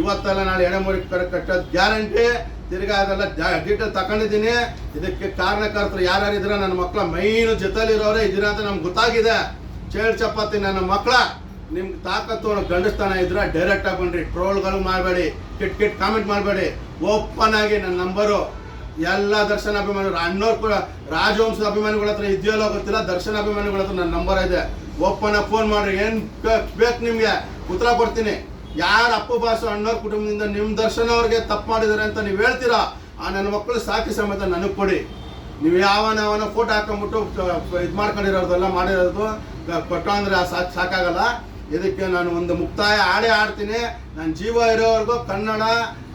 ಇವತ್ತೆಲ್ಲ ನಾಳೆ ಎಡೆಮುರಿ ಕರೆ ಕಟ್ಟೋದು ಗ್ಯಾರಂಟಿ. ತಿರ್ಗಾ ಅದೆಲ್ಲ ಡೀಟೇಲ್ ತಗೊಂಡಿದ್ದೀನಿ ಇದಕ್ಕೆ ಕಾರಣಕರ್ತರು ಯಾರ್ಯಾರಿದ್ರೆ ನನ್ನ ಮಕ್ಕಳ ಮೈನು ಜೊತೆಲಿರೋರೇ ಇದ್ದೀರಾ ಅಂತ ನಮ್ಗೆ ಗೊತ್ತಾಗಿದೆ. ಚೇಳ್ ಚಪಾತಿ ನನ್ನ ಮಕ್ಕಳ. ನಿಮ್ಗೆ ತಾಕತ್ತು ಅನ್ನೋ ಗಂಡಸ್ತಾನ ಇದ್ರೆ ಡೈರೆಕ್ಟ್ ಬನ್ರಿ. ಟ್ರೋಲ್ಗಳು ಮಾಡಬೇಡಿ. ಕೆಟ್ಟ ಕೆಟ್ಟ ಕಾಮೆಂಟ್ ಮಾಡಬೇಡಿ. ಓಪನ್ ಆಗಿ ನನ್ನ ನಂಬರು ಎಲ್ಲ ದರ್ಶನ ಅಭಿಮಾನಿಗಳು ಅಣ್ಣವ್ರು ಕೂಡ, ರಾಜವಂಶದ ಅಭಿಮಾನಿಗಳ ಹತ್ರ ಇದೆಯಲ್ಲೋ ಗೊತ್ತಿಲ್ಲ, ದರ್ಶನ ಅಭಿಮಾನಿಗಳ ಹತ್ರ ನನ್ನ ನಂಬರ್ ಇದೆ. ಓಪನ್ ಆಗಿ ಫೋನ್ ಮಾಡ್ರಿ. ಏನು ಬೇಕು ನಿಮಗೆ? ಉತ್ತರ ಕೊಡ್ತೀನಿ. ಯಾರು ಅಪ್ಪು ಬಾಸು ಅಣ್ಣವ್ರ ಕುಟುಂಬದಿಂದ ನಿಮ್ಮ ದರ್ಶನ ಅವ್ರಿಗೆ ತಪ್ಪು ಮಾಡಿದ್ದಾರೆ ಅಂತ ನೀವು ಹೇಳ್ತೀರಾ? ಆ ನನ್ನ ಮಕ್ಕಳು ಸಾಕಿ ಸಮೇತ ನನಗೆ ಕೊಡಿ. ನೀವು ಯಾವನ ಅವನ ಫೋಟೋ ಹಾಕೊಂಡ್ಬಿಟ್ಟು ಇದು ಮಾಡ್ಕೊಂಡಿರೋದೆಲ್ಲ ಮಾಡಿರೋದು ಕೊಟ್ಟ ಅಂದ್ರೆ ಸಾಕು, ಸಾಕಾಗಲ್ಲ. ಇದಕ್ಕೆ ನಾನು ಒಂದು ಮುಕ್ತಾಯ ಆಡೇ ಆಡ್ತೀನಿ ನನ್ನ ಜೀವ ಇರೋವರೆಗೂ ಕನ್ನಡ,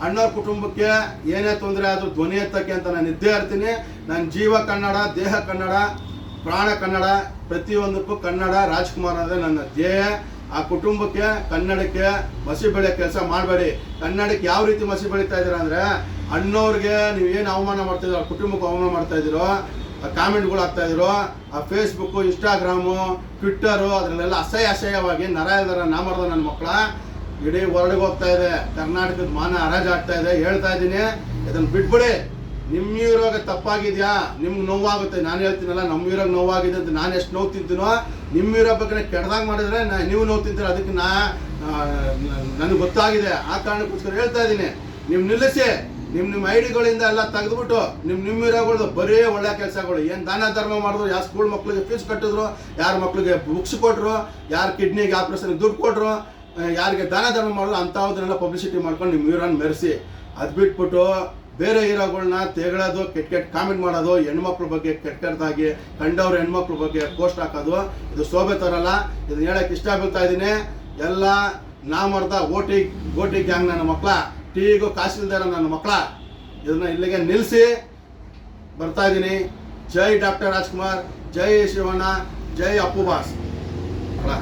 ಅಣ್ಣವ್ರ ಕುಟುಂಬಕ್ಕೆ ಏನೇ ತೊಂದರೆ ಆದರೂ ಧ್ವನಿ ಎತ್ತಕ್ಕೆ ಅಂತ ನಾನು ಇದ್ದೇ ಇರ್ತೀನಿ. ನನ್ನ ಜೀವ ಕನ್ನಡ, ದೇಹ ಕನ್ನಡ, ಪ್ರಾಣ ಕನ್ನಡ, ಪ್ರತಿಯೊಂದಕ್ಕೂ ಕನ್ನಡ ರಾಜ್ಕುಮಾರ್ ಅಂದರೆ ನನ್ನ ಧ್ಯೇಯ. ಆ ಕುಟುಂಬಕ್ಕೆ, ಕನ್ನಡಕ್ಕೆ ಮಸಿ ಬೆಳೆ ಕೆಲಸ ಮಾಡಬೇಡಿ. ಕನ್ನಡಕ್ಕೆ ಯಾವ ರೀತಿ ಮಸಿ ಬೆಳೀತಾ ಇದ್ದೀರಾ ಅಂದರೆ, ಅಣ್ಣವ್ರಿಗೆ ನೀವು ಏನು ಅವಮಾನ ಮಾಡ್ತಾ ಇದ್ದೀರೋ ಕುಟುಂಬಕ್ಕೆ ಅವಮಾನ ಮಾಡ್ತಾ ಇದ್ದೀರೋ ಕಾಮೆಂಟ್ಗಳು ಆಗ್ತಾ ಇದ್ರು. ಆ ಫೇಸ್ಬುಕ್ಕು ಇನ್ಸ್ಟಾಗ್ರಾಮು ಟ್ವಿಟ್ಟರು ಅದರಲ್ಲೆಲ್ಲ ಅಸಹ್ಯ ಅಸಹ್ಯವಾಗಿ ನರ ನಾಮರದ ನನ್ನ ಮಕ್ಕಳ ಇಡೀ ಹೊರಡಿಗೆ ಹೋಗ್ತಾ ಇದೆ. ಕರ್ನಾಟಕದ ಮಾನ ಹರಾಜ್ ಆಗ್ತಾ ಇದೆ. ಹೇಳ್ತಾ ಇದ್ದೀನಿ. ಇದನ್ನು ಬಿಟ್ಬಿಡಿ. ನಿಮ್ಮ ಇರೋಗ ತಪ್ಪಾಗಿದೆಯಾ? ನಿಮ್ಗೆ ನೋವಾಗುತ್ತೆ. ನಾನು ಹೇಳ್ತೀನಲ್ಲ ನಮ್ಮ ಇರೋಗ ನೋವಾಗಿದೆ ಅಂತ ನಾನು ಎಷ್ಟು ನೋವು ತಿಂತೀನೋ ನಿಮ್ಮ ಇರೋ ಬಗ್ಗೆ ಕೆಡ್ದಾಗ ಮಾಡಿದ್ರೆ ನಾ ನೀವು ನೋವು ತಿಂತೀರ ಅದಕ್ಕೆ ನಾ, ನನಗೆ ಗೊತ್ತಾಗಿದೆ. ಆ ಕಾರಣಕ್ಕೋಸ್ಕರ ಹೇಳ್ತಾ ಇದ್ದೀನಿ. ನೀವು ನಿಲ್ಲಿಸಿ. ನಿಮ್ಮ ನಿಮ್ಮ ಐಡಿಗಳಿಂದ ಎಲ್ಲ ತೆಗೆದ್ಬಿಟ್ಟು ನಿಮ್ಮ ನಿಮ್ಮ ಇರೋಗಳು ಬರೀ ಒಳ್ಳೆ ಕೆಲಸಗಳು. ಏನು ದಾನ ಧರ್ಮ ಮಾಡಿದ್ರು, ಯಾರು ಸ್ಕೂಲ್ ಮಕ್ಳಿಗೆ ಫೀಸ್ ಕಟ್ಟಿದ್ರು, ಯಾರ ಮಕ್ಳಿಗೆ ಬುಕ್ಸ್ ಕೊಟ್ರು, ಯಾರು ಕಿಡ್ನಿಗೆ ಆಪ್ರೇಷನ್ಗೆ ದುಡ್ಡು ಕೊಟ್ಟರು ಯಾರಿಗೆ ದಾನ ಧರ್ಮ ಮಾಡಿದ್ರು ಅಂಥವುದನ್ನೆಲ್ಲ ಪಬ್ಲಿಸಿಟಿ ಮಾಡ್ಕೊಂಡು ನಿಮ್ಮ ಹೀರೋನ ಮೆರೆಸಿ. ಅದು ಬಿಟ್ಬಿಟ್ಟು ಬೇರೆ ಹೀರೋಗಳನ್ನ ತೆಗಳೋದು ಕೆಟ್ಟ ಕೆಟ್ಟ ಕಾಮೆಂಟ್ ಮಾಡೋದು, ಹೆಣ್ಮಕ್ಳ ಬಗ್ಗೆ ಕೆಟ್ಟ ಕೆಟ್ಟದಾಗಿ ಕಂಡವ್ರ ಹೆಣ್ಮಕ್ಳ ಬಗ್ಗೆ ಪೋಸ್ಟ್ ಹಾಕೋದು, ಇದು ಶೋಭೆ ತರಲ್ಲ ಇದನ್ನ ಹೇಳಕ್ಕೆ ಇಷ್ಟ ಬೀಳ್ತಾ ಇದ್ದೀನಿ. ಎಲ್ಲ ನಾ ಮಾಡ್ದ ಓಟಿ ಓಟಿ ಗ್ಯಾಂಗ್ ನನ್ನ ಮಕ್ಕಳ ಟೀಗೂ ಕಾಸಿಲ್ದಾರ ನನ್ನ ಮಕ್ಕಳ, ಇದನ್ನ ಇಲ್ಲಿಗೆ ನಿಲ್ಲಿಸಿ ಬರ್ತಾ ಇದ್ದೀನಿ. ಜೈ ಡಾಕ್ಟರ್ ರಾಜ್ಕುಮಾರ್, ಜೈ ಶಿವಣ್ಣ ಜೈ ಅಪ್ಪು ಬಾಸ್. ಅಲ್ಲ